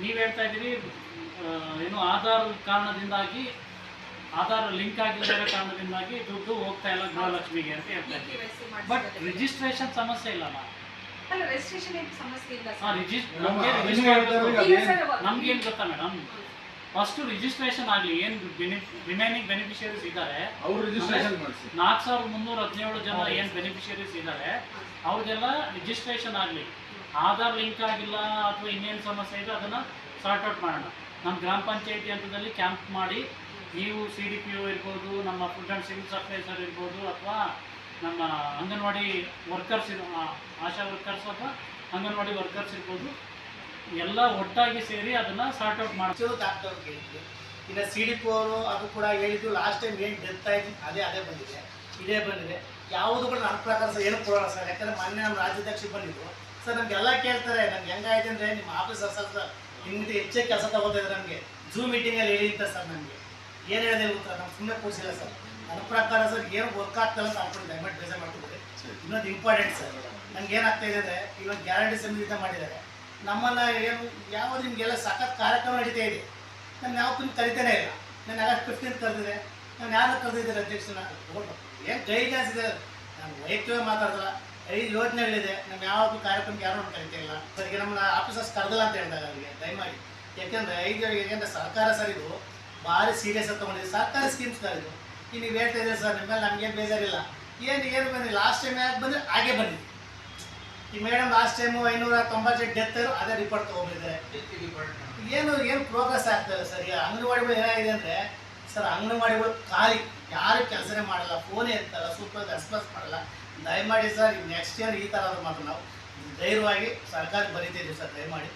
ನೀವ್ ಹೇಳ್ತಾ ಇದೀರಿ ಏನು ಆಧಾರ್ ಕಾರಣದಿಂದಾಗಿ ಆಧಾರ್ ಲಿಂಕ್ ಆಗಿಲ್ಲದ ಕಾರಣದಿಂದಾಗಿ ದುಡ್ಡು ಹೋಗ್ತಾ ಇಲ್ಲ ಗೃಹಲಕ್ಷ್ಮಿಗೆ ಅಂತ ಹೇಳ್ತಾ ಇದ್ದೀವಿ ಬಟ್ ರಿಜಿಸ್ಟ್ರೇಷನ್ ಸಮಸ್ಯೆ ಇಲ್ಲ ಅಲ್ಲ ರಿಜಿಸ್ಟ್ರೇಷನ್ ಏನು ಸಮಸ್ಯೆ ಇಲ್ಲ ಹಾ ಸರ್ ರಿಜಿಸ್ ನಮ್ಗೆ ಅದನ್ನೇ ಹೇಳ್ತಾ ಇರೋದು ಈಗ ಇಲ್ಲ ಸರ್ ನಮ್ಗೆ ಏನ್ ಗೊತ್ತಾ ಮೇಡಮ್ ಫಸ್ಟ್ ರಿಜಿಸ್ಟ್ರೇಷನ್ ಆಗಲಿ ಏನು ರಿಮೈನಿಂಗ್ ಬೆನಿಫಿಷಿಯರೀಸ್ ಇದ್ದಾರೆ ಅವ್ರು ರಿಜಿಸ್ಟ್ರೇಷನ್ ಮಾಡಿಸಿ. ನಾಲ್ಕು ಸಾವಿರದ ಮುನ್ನೂರ ಹದಿನೇಳು ಜನ ಏನ್ ಬೆನಿಫಿಷಿಯರೀಸ್ ಇದ್ದಾರೆ ಅವ್ರಿಗೆಲ್ಲ ರಿಜಿಸ್ಟ್ರೇಷನ್ ಆಗಲಿ. ಆಧಾರ್ ಲಿಂಕ್ ಆಗಿಲ್ಲ ಅಥವಾ ಇನ್ನೇನು ಸಮಸ್ಯೆ ಇದೆ ಅದನ್ನ ಸಾರ್ಟ್ ಔಟ್ ಮಾಡೋಣ. ನಮ್ಮ ಗ್ರಾಮ ಪಂಚಾಯತಿ ಹಂತದಲ್ಲಿ ಕ್ಯಾಂಪ್ ಮಾಡಿ ನೀವು ಸಿ ಡಿ ಪಿ ಒ ಇರ್ಬೋದು ನಮ್ಮ ಫುಡ್ ಆ್ಯಂಡ್ ಸಿವಿಲ್ ಸಪ್ಲೈಸರ್ ಇರ್ಬೋದು ಅಥವಾ ನಮ್ಮ ಅಂಗನವಾಡಿ ವರ್ಕರ್ಸ್ ಇರೋ ಆಶಾ ವರ್ಕರ್ಸ್ ಅಥವಾ ಅಂಗನವಾಡಿ ವರ್ಕರ್ಸ್ ಇರ್ಬೋದು, ಎಲ್ಲ ಒಟ್ಟಾಗಿ ಸೇರಿ ಅದನ್ನು ಸಾರ್ಟ್ ಔಟ್ ಮಾಡ್ಸೋದು ಡಾಕ್ಟರ್ ಕೇಳಿದ್ವಿ ಇನ್ನು ಸಿ ಡಿ ಪಿ ಅವರು ಅದು ಕೂಡ ಹೇಳಿದ್ದು ಲಾಸ್ಟ್ ಟೈಮ್ ಏನು ಡೆತ್ ಆಯ್ತು, ಅದೇ ಅದೇ ಬಂದಿದೆ. ಇದೇ ಬಂದಿದೆ. ಯಾವುದು ಕೂಡ ನನ್ನ ಪ್ರಕಾರ ಸರ್ ಏನು ಕೊಡೋಣ ಸರ್. ಯಾಕಂದ್ರೆ ಮೊನ್ನೆ ನಮ್ಮ ರಾಜ್ಯಾಧ್ಯಕ್ಷರು ಬಂದಿದ್ರು. ಸರ್ ನಮ್ಗೆಲ್ಲ ಕೇಳ್ತಾರೆ ನಮ್ಗೆ ಹೆಂಗಾಯ್ತು ಅಂದರೆ ನಿಮ್ಮ ಆಫೀಸರ್ ಸರ್ ಸರ್ ನಿಮ್ಗಿಂತ ಹೆಚ್ಚೇ ಕೆಲಸ ತಗೋತಾ ಇದ್ದಾರೆ ನಮಗೆ. ಝೂ ಮೀಟಿಂಗಲ್ಲಿ ಅಂತ ಸರ್ ನಮಗೆ. ಏನು ಹೇಳಿದೆ ಗೊತ್ತಾ? ನಮ್ಗೆ ಸುಮ್ಮನೆ ಕೂರಿಸಿಲ್ಲ ಸರ್. ನನ್ನ ಪ್ರಕಾರ ಸರ್, ಏನು ವರ್ಕ್ ಆಗ್ತಲ್ಲ ಅಂತ ಅನ್ಕೊಂಡು ದಯಮಾಡಿ ಬೇಜಾರು ಮಾಡ್ಕೊಂಡ್ರೆ ಇನ್ನೊಂದು ಇಂಪಾರ್ಟೆಂಟ್ ಸರ್. ನಂಗೆ ಏನಾಗ್ತಾ ಇದೆ ಅಂದರೆ, ಇವಾಗ ಗ್ಯಾರಂಟಿ ಸಮಿತಿ ಮಾಡಿದ್ದಾರೆ. ನಮ್ಮನ್ನ ಏನು, ಯಾವ ನಿಮಗೆಲ್ಲ ಸಖತ್ ಕಾರ್ಯಕ್ರಮ ನಡೀತಾ ಇದೆ? ನಾನು ಯಾವತ್ತೂ ಕರಿತಾನೆ ಇಲ್ಲ. ನಾನು ಆಗಸ್ಟ್ ಫಿಫ್ಟೀನ್ ಕರೆದಿದೆ ನಾನು ಯಾರು ಕರೆದಿದ್ದಾರೆ ಅಧ್ಯಕ್ಷನ ಏನು ಗೈಡ್ಲೈನ್ಸ್ ಇದೆ? ನಾನು ವೈಯಕ್ತಿಕ ಮಾತಾಡ್ತಾರ ಐದು ಯೋಜನೆಗಳಿದೆ. ನಮ್ಮ ಯಾವತ್ತೂ ಕಾರ್ಯಕ್ರಮಕ್ಕೆ ಯಾರು ಕರಿತಾ ಇಲ್ಲ. ಸರಿಗೆ ನಮ್ಮನ್ನ ಆಫೀಸರ್ಸ್ ಕರೆದಿಲ್ಲ ಅಂತ ಹೇಳಿದಾಗ ಅವರಿಗೆ ದಯಮಾಡಿ. ಯಾಕೆಂದರೆ ಐದು ಯಾಕೆಂದರೆ ಸರ್ಕಾರ ಸರ್ ಇದು ಭಾರಿ ಸೀರಿಯಸ್ ಆಗಿ ತೊಗೊಂಡಿದೆ. ಸರ್ಕಾರಿ ಸ್ಕೀಮ್ಸ್ ಇದು. ಈಗ ನೀವು ಹೇಳ್ತಾ ಇದ್ದೀರಿ ಸರ್ ನಿಮ್ಮ ಮೇಲೆ ನಮಗೇನು ಬೇಜಾರಿಲ್ಲ. ಏನು ಏನು ಬಂದಿಲ್ಲ ಲಾಸ್ಟ್ ಟೈಮ್ ಯಾಕೆ ಬಂದರೆ ಹಾಗೆ ಬಂದಿದೆ ಈ ಮೇಡಮ್ ಲಾಸ್ಟ್ ಟೈಮು ಐನೂರ ತೊಂಬತ್ತೆಂಟು ಡೆತ್ ಅದೇ ರಿಪೋರ್ಟ್ ತೊಗೊಂಡಿದ್ದಾರೆ ಏನು ಏನು ಪ್ರೋಗ್ರೆಸ್ ಆಗ್ತದೆ ಸರ್ ಈಗ ಅಂಗನವಾಡಿಗಳು ಏನಾಗಿದೆ ಅಂದರೆ, ಸರ್, ಅಂಗನವಾಡಿಗಳು ಖಾಲಿ. ಯಾರು ಕೆಲಸನೇ ಮಾಡಲ್ಲ ಫೋನೇ ಇರ್ತಾರಲ್ಲ ಸೂಪರ್ ರೆಸ್ಪಾನ್ಸ್ ಮಾಡಲ್ಲ. ದಯಮಾಡಿ ಸರ್ ನೆಕ್ಸ್ಟ್ ಇಯರ್ ಈ ಥರ ಮಾತ್ರ ನಾವು ಧೈರ್ಯವಾಗಿ ಸರ್ಕಾರಕ್ಕೆ ಬರೀತಾ ಇದ್ದೀವಿ ಸರ್, ದಯಮಾಡಿ.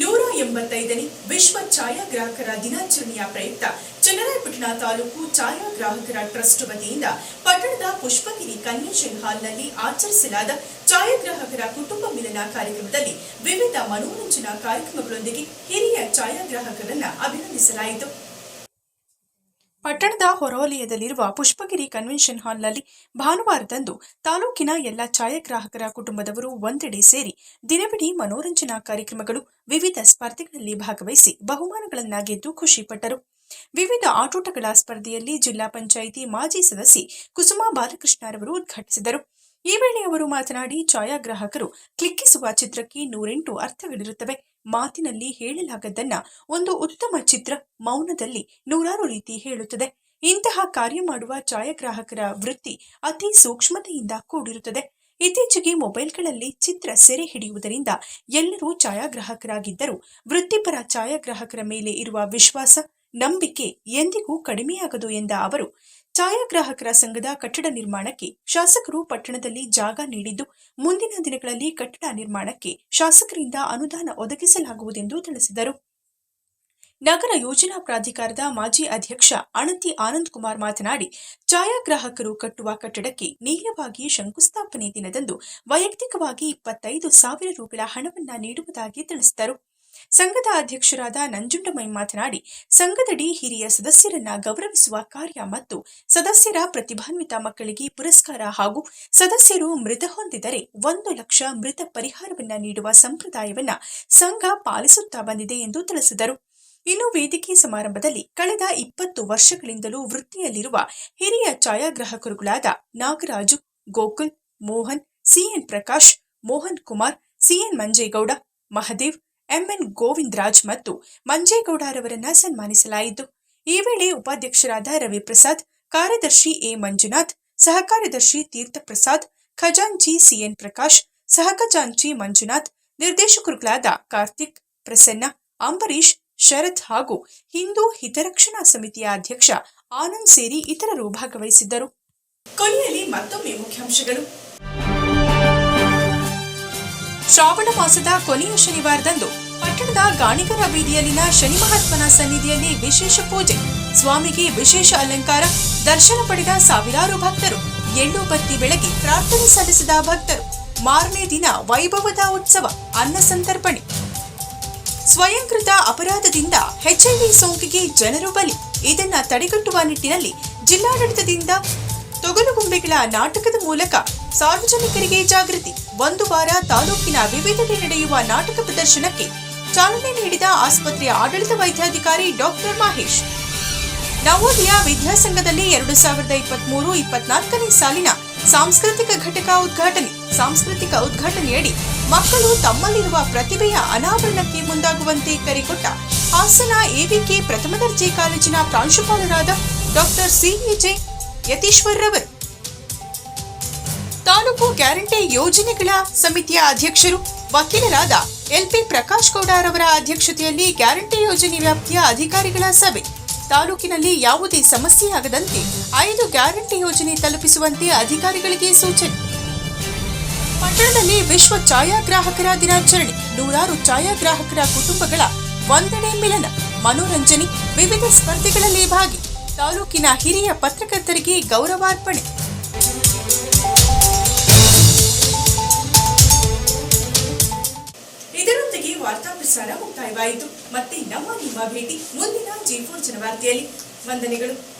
ನೂರ ಎಂಬತ್ತೈದನೇ ವಿಶ್ವ ಛಾಯಾಗ್ರಾಹಕರ ದಿನಾಚರಣೆಯ ಪ್ರಯುಕ್ತ ಚನ್ನರಾಯಪಟ್ಟಣ ತಾಲೂಕು ಛಾಯಾಗ್ರಾಹಕರ ಟ್ರಸ್ಟ್ ವತಿಯಿಂದ ಪಟ್ಟಣದ ಪುಷ್ಪಗಿರಿ ಕನ್ವೆನ್ಷನ್ ಹಾಲ್ನಲ್ಲಿ ಆಚರಿಸಲಾದ ಛಾಯಾಗ್ರಾಹಕರ ಕುಟುಂಬ ಮಿಲನ ಕಾರ್ಯಕ್ರಮದಲ್ಲಿ ವಿವಿಧ ಮನೋರಂಜನಾ ಕಾರ್ಯಕ್ರಮಗಳೊಂದಿಗೆ ಹಿರಿಯ ಛಾಯಾಗ್ರಾಹಕರನ್ನು ಅಭಿನಂದಿಸಲಾಯಿತು. ಪಟ್ಟಣದ ಹೊರವಲಯದಲ್ಲಿರುವ ಪುಷ್ಪಗಿರಿ ಕನ್ವೆನ್ಷನ್ ಹಾಲ್ನಲ್ಲಿ ಭಾನುವಾರದಂದು ತಾಲೂಕಿನ ಎಲ್ಲ ಛಾಯಾಗ್ರಾಹಕರ ಕುಟುಂಬದವರು ಒಂದೆಡೆ ಸೇರಿ ದಿನವಿಡೀ ಮನೋರಂಜನಾ ಕಾರ್ಯಕ್ರಮಗಳು ವಿವಿಧ ಸ್ಪರ್ಧೆಗಳಲ್ಲಿ ಭಾಗವಹಿಸಿ ಬಹುಮಾನಗಳನ್ನ ಗೆದ್ದು ಖುಷಿಪಟ್ಟರು. ವಿವಿಧ ಆಟೋಟಗಳ ಸ್ಪರ್ಧೆಯಲ್ಲಿ ಜಿಲ್ಲಾ ಪಂಚಾಯಿತಿ ಮಾಜಿ ಸದಸ್ಯೆ ಕುಸುಮಾ ಬಾಲಕೃಷ್ಣರವರು ಉದ್ಘಾಟಿಸಿದರು. ಈ ವೇಳೆ ಅವರು ಮಾತನಾಡಿ, ಛಾಯಾಗ್ರಾಹಕರು ಕ್ಲಿಕ್ಕಿಸುವ ಚಿತ್ರಕ್ಕೆ ನೂರೆಂಟು ಅರ್ಥಗಳಿರುತ್ತವೆ. ಮಾತಿನಲ್ಲಿ ಹೇಳಲಾಗದ್ದನ್ನ ಒಂದು ಉತ್ತಮ ಚಿತ್ರ ಮೌನದಲ್ಲಿ ನೂರಾರು ರೀತಿ ಹೇಳುತ್ತದೆ. ಇಂತಹ ಕಾರ್ಯ ಮಾಡುವ ಛಾಯಾಗ್ರಾಹಕರ ವೃತ್ತಿ ಅತಿ ಸೂಕ್ಷ್ಮತೆಯಿಂದ ಕೂಡಿರುತ್ತದೆ. ಇತ್ತೀಚೆಗೆ ಮೊಬೈಲ್ಗಳಲ್ಲಿ ಚಿತ್ರ ಸೆರೆ ಹಿಡಿಯುವುದರಿಂದ ಎಲ್ಲರೂ ಛಾಯಾಗ್ರಾಹಕರಾಗಿದ್ದರೂ ವೃತ್ತಿಪರ ಛಾಯಾಗ್ರಾಹಕರ ಮೇಲೆ ಇರುವ ವಿಶ್ವಾಸ ನಂಬಿಕೆ ಎಂದಿಗೂ ಕಡಿಮೆಯಾಗದು ಎಂದ ಅವರು, ಛಾಯಾಗ್ರಾಹಕರ ಸಂಘದ ಕಟ್ಟಡ ನಿರ್ಮಾಣಕ್ಕೆ ಶಾಸಕರು ಪಟ್ಟಣದಲ್ಲಿ ಜಾಗ ನೀಡಿದ್ದು, ಮುಂದಿನ ದಿನಗಳಲ್ಲಿ ಕಟ್ಟಡ ನಿರ್ಮಾಣಕ್ಕೆ ಶಾಸಕರಿಂದ ಅನುದಾನ ಒದಗಿಸಲಾಗುವುದೆಂದು ತಿಳಿಸಿದರು. ನಗರ ಯೋಜನಾ ಪ್ರಾಧಿಕಾರದ ಮಾಜಿ ಅಧ್ಯಕ್ಷ ಅಣತಿ ಆನಂದ್ ಕುಮಾರ್ ಮಾತನಾಡಿ, ಛಾಯಾಗ್ರಾಹಕರು ಕಟ್ಟುವ ಕಟ್ಟಡಕ್ಕೆ ನೇರವಾಗಿ ಶಂಕುಸ್ಥಾಪನೆ ದಿನದಂದು ವೈಯಕ್ತಿಕವಾಗಿ ಇಪ್ಪತ್ತೈದು ಸಾವಿರ ರೂಗಳ ಹಣವನ್ನ ನೀಡುವುದಾಗಿ ತಿಳಿಸಿದರು. ಸಂಘದ ಅಧ್ಯಕ್ಷರಾದ ನಂಜುಂಡಮೈ ಮಾತನಾಡಿ, ಸಂಘದಡಿ ಹಿರಿಯ ಸದಸ್ಯರನ್ನ ಗೌರವಿಸುವ ಕಾರ್ಯ ಮತ್ತು ಸದಸ್ಯರ ಪ್ರತಿಭಾನ್ವಿತ ಮಕ್ಕಳಿಗೆ ಪುರಸ್ಕಾರ ಹಾಗೂ ಸದಸ್ಯರು ಮೃತ ಹೊಂದಿದರೆ ಒಂದು ಲಕ್ಷ ಮೃತ ಪರಿಹಾರವನ್ನ ನೀಡುವ ಸಂಪ್ರದಾಯವನ್ನ ಸಂಘ ಪಾಲಿಸುತ್ತಾ ಬಂದಿದೆ ಎಂದು ತಿಳಿಸಿದರು. ಇನ್ನು ವೇದಿಕೆ ಸಮಾರಂಭದಲ್ಲಿ ಕಳೆದ ಇಪ್ಪತ್ತು ವರ್ಷಗಳಿಂದಲೂ ವೃತ್ತಿಯಲ್ಲಿರುವ ಹಿರಿಯ ಛಾಯಾಗ್ರಾಹಕರುಗಳಾದ Nagaraju, Gokul, Mohan CN Prakash, Mohan Kumar CN Manjegowda, Mahadev MN Govindaraj ಮತ್ತು ಮಂಜೇಗೌಡರವರನ್ನ ಸನ್ಮಾನಿಸಲಾಯಿತು. ಈ ವೇಳೆ ಉಪಾಧ್ಯಕ್ಷರಾದ ರವಿಪ್ರಸಾದ್, ಕಾರ್ಯದರ್ಶಿ ಎ ಮಂಜುನಾಥ್ ಸಹ ಕಾರ್ಯದರ್ಶಿ ತೀರ್ಥಪ್ರಸಾದ್, ಖಜಾಂಚಿ ಸಿಎನ್ ಪ್ರಕಾಶ್ ಸಹ ಖಜಾಂಚಿ ಮಂಜುನಾಥ್, ನಿರ್ದೇಶಕರುಗಳಾದ ಕಾರ್ತಿಕ್ ಪ್ರಸನ್ನ ಅಂಬರೀಶ್ ಶರತ್ ಹಾಗೂ ಹಿಂದೂ ಹಿತರಕ್ಷಣಾ ಸಮಿತಿಯ ಅಧ್ಯಕ್ಷ ಆನಂದ್ ಸೇರಿ ಇತರರು ಭಾಗವಹಿಸಿದ್ದರು. ಕೊನೆಯಲ್ಲಿ ಮತ್ತೊಮ್ಮೆ ಮುಖ್ಯಾಂಶಗಳು. ಶ್ರಾವಣ ಮಾಸದ ಕೊನೆಯ ಶನಿವಾರದಂದು ಪಟ್ಟಣದ ಗಾಣಿಗರ ಬೀದಿಯಲ್ಲಿನ ಶನಿ ಮಹಾತ್ಮನ ಸನ್ನಿಧಿಯಲ್ಲಿ ವಿಶೇಷ ಪೂಜೆ. ಸ್ವಾಮಿಗೆ ವಿಶೇಷ ಅಲಂಕಾರ, ದರ್ಶನ ಪಡೆದ ಸಾವಿರಾರು ಭಕ್ತರು. ಎಳ್ಳು ಬತ್ತಿ ಬೆಳಗ್ಗೆ ಪ್ರಾರ್ಥನೆ ಸಲ್ಲಿಸಿದ ಭಕ್ತರು. ಮಾರನೇ ದಿನ ವೈಭವದ ಉತ್ಸವ, ಅನ್ನ ಸಂತರ್ಪಣೆ. ಸ್ವಯಂಕೃತ ಅಪರಾಧದಿಂದ ಎಚ್ಐವಿ ಸೋಂಕಿಗೆ ಜನರು ಬಲಿ. ಇದನ್ನ ತಡೆಗಟ್ಟುವ ನಿಟ್ಟಿನಲ್ಲಿ ಜಿಲ್ಲಾಡಳಿತದಿಂದ ತೊಗಲುಗುಂಬೆಗಳ ನಾಟಕದ ಮೂಲಕ ಸಾರ್ವಜನಿಕರಿಗೆ ಜಾಗೃತಿ. ಒಂದು ವಾರ ತಾಲೂಕಿನ ವಿವಿಧೆಡೆ ನಡೆಯುವ ನಾಟಕ ಪ್ರದರ್ಶನಕ್ಕೆ ಚಾಲನೆ ನೀಡಿದ ಆಸ್ಪತ್ರೆಯ ಆಡಳಿತ ವೈದ್ಯಾಧಿಕಾರಿ ಡಾಕ್ಟರ್ ಮಹೇಶ್. ನವೋದಯ ವಿದ್ಯಾಸಂಘದಲ್ಲಿ ಎರಡು ಸಾವಿರದ ಇಪ್ಪತ್ಮೂರು ಇಪ್ಪತ್ನಾಲ್ಕನೇ ಸಾಲಿನ ಸಾಂಸ್ಕೃತಿಕ ಘಟಕ ಉದ್ಘಾಟನೆ. ಸಾಂಸ್ಕೃತಿಕ ಉದ್ಘಾಟನೆಯಡಿ ಮಕ್ಕಳು ತಮ್ಮಲ್ಲಿರುವ ಪ್ರತಿಭೆಯ ಅನಾವರಣಕ್ಕೆ ಮುಂದಾಗುವಂತೆ ಕರೆಕೊಟ್ಟ ಹಾಸನ ಎವಿಕೆ ಪ್ರಥಮ ದರ್ಜೆ ಕಾಲೇಜಿನ ಪ್ರಾಂಶುಪಾಲರಾದ ಡಾಕ್ಟರ್ ಸಿಇಜೆ ಯತೀಶ್ವರ್ ರವರು ತಾಲೂಕು ಗ್ಯಾರಂಟಿ ಯೋಜನೆಗಳ ಸಮಿತಿಯ ಅಧ್ಯಕ್ಷರು, ವಕೀಲರಾದ ಎಲ್ಪಿ ಪ್ರಕಾಶ್ ಗೌಡರವರ ಅಧ್ಯಕ್ಷತೆಯಲ್ಲಿ ಗ್ಯಾರಂಟಿ ಯೋಜನೆ ವ್ಯಾಪ್ತಿಯ ಅಧಿಕಾರಿಗಳ ಸಭೆ. ತಾಲೂಕಿನಲ್ಲಿ ಯಾವುದೇ ಸಮಸ್ಯೆಯಾಗದಂತೆ ಐದು ಗ್ಯಾರಂಟಿ ಯೋಜನೆ ತಲುಪಿಸುವಂತೆ ಅಧಿಕಾರಿಗಳಿಗೆ ಸೂಚನೆ. ಪಟ್ಟಣದಲ್ಲಿ ವಿಶ್ವ ಛಾಯಾಗ್ರಾಹಕರ ದಿನಾಚರಣೆ. ನೂರಾರು ಛಾಯಾಗ್ರಾಹಕರ ಕುಟುಂಬಗಳ ವಂದನೆ ಮಿಲನ, ಮನೋರಂಜನೆ, ವಿವಿಧ ಸ್ಪರ್ಧೆಗಳಲ್ಲಿ ಭಾಗಿ. ತಾಲೂಕಿನ ಹಿರಿಯ ಪತ್ರಕರ್ತರಿಗೆ ಗೌರವಾರ್ಪಣೆ ಇದರೊಂದಿಗೆ ವಾರ್ತಾ ಪ್ರಸಾರ ಮುಕ್ತಾಯವಾಯಿತು. ಮತ್ತೆ ನಮ್ಮ ನಿಮ್ಮ ಭೇಟಿ ಮುಂದಿನ ಜಿ ಫೋರ್ ಜನವಾರ್ತೆಯಲ್ಲಿ ವಂದನೆಗಳು.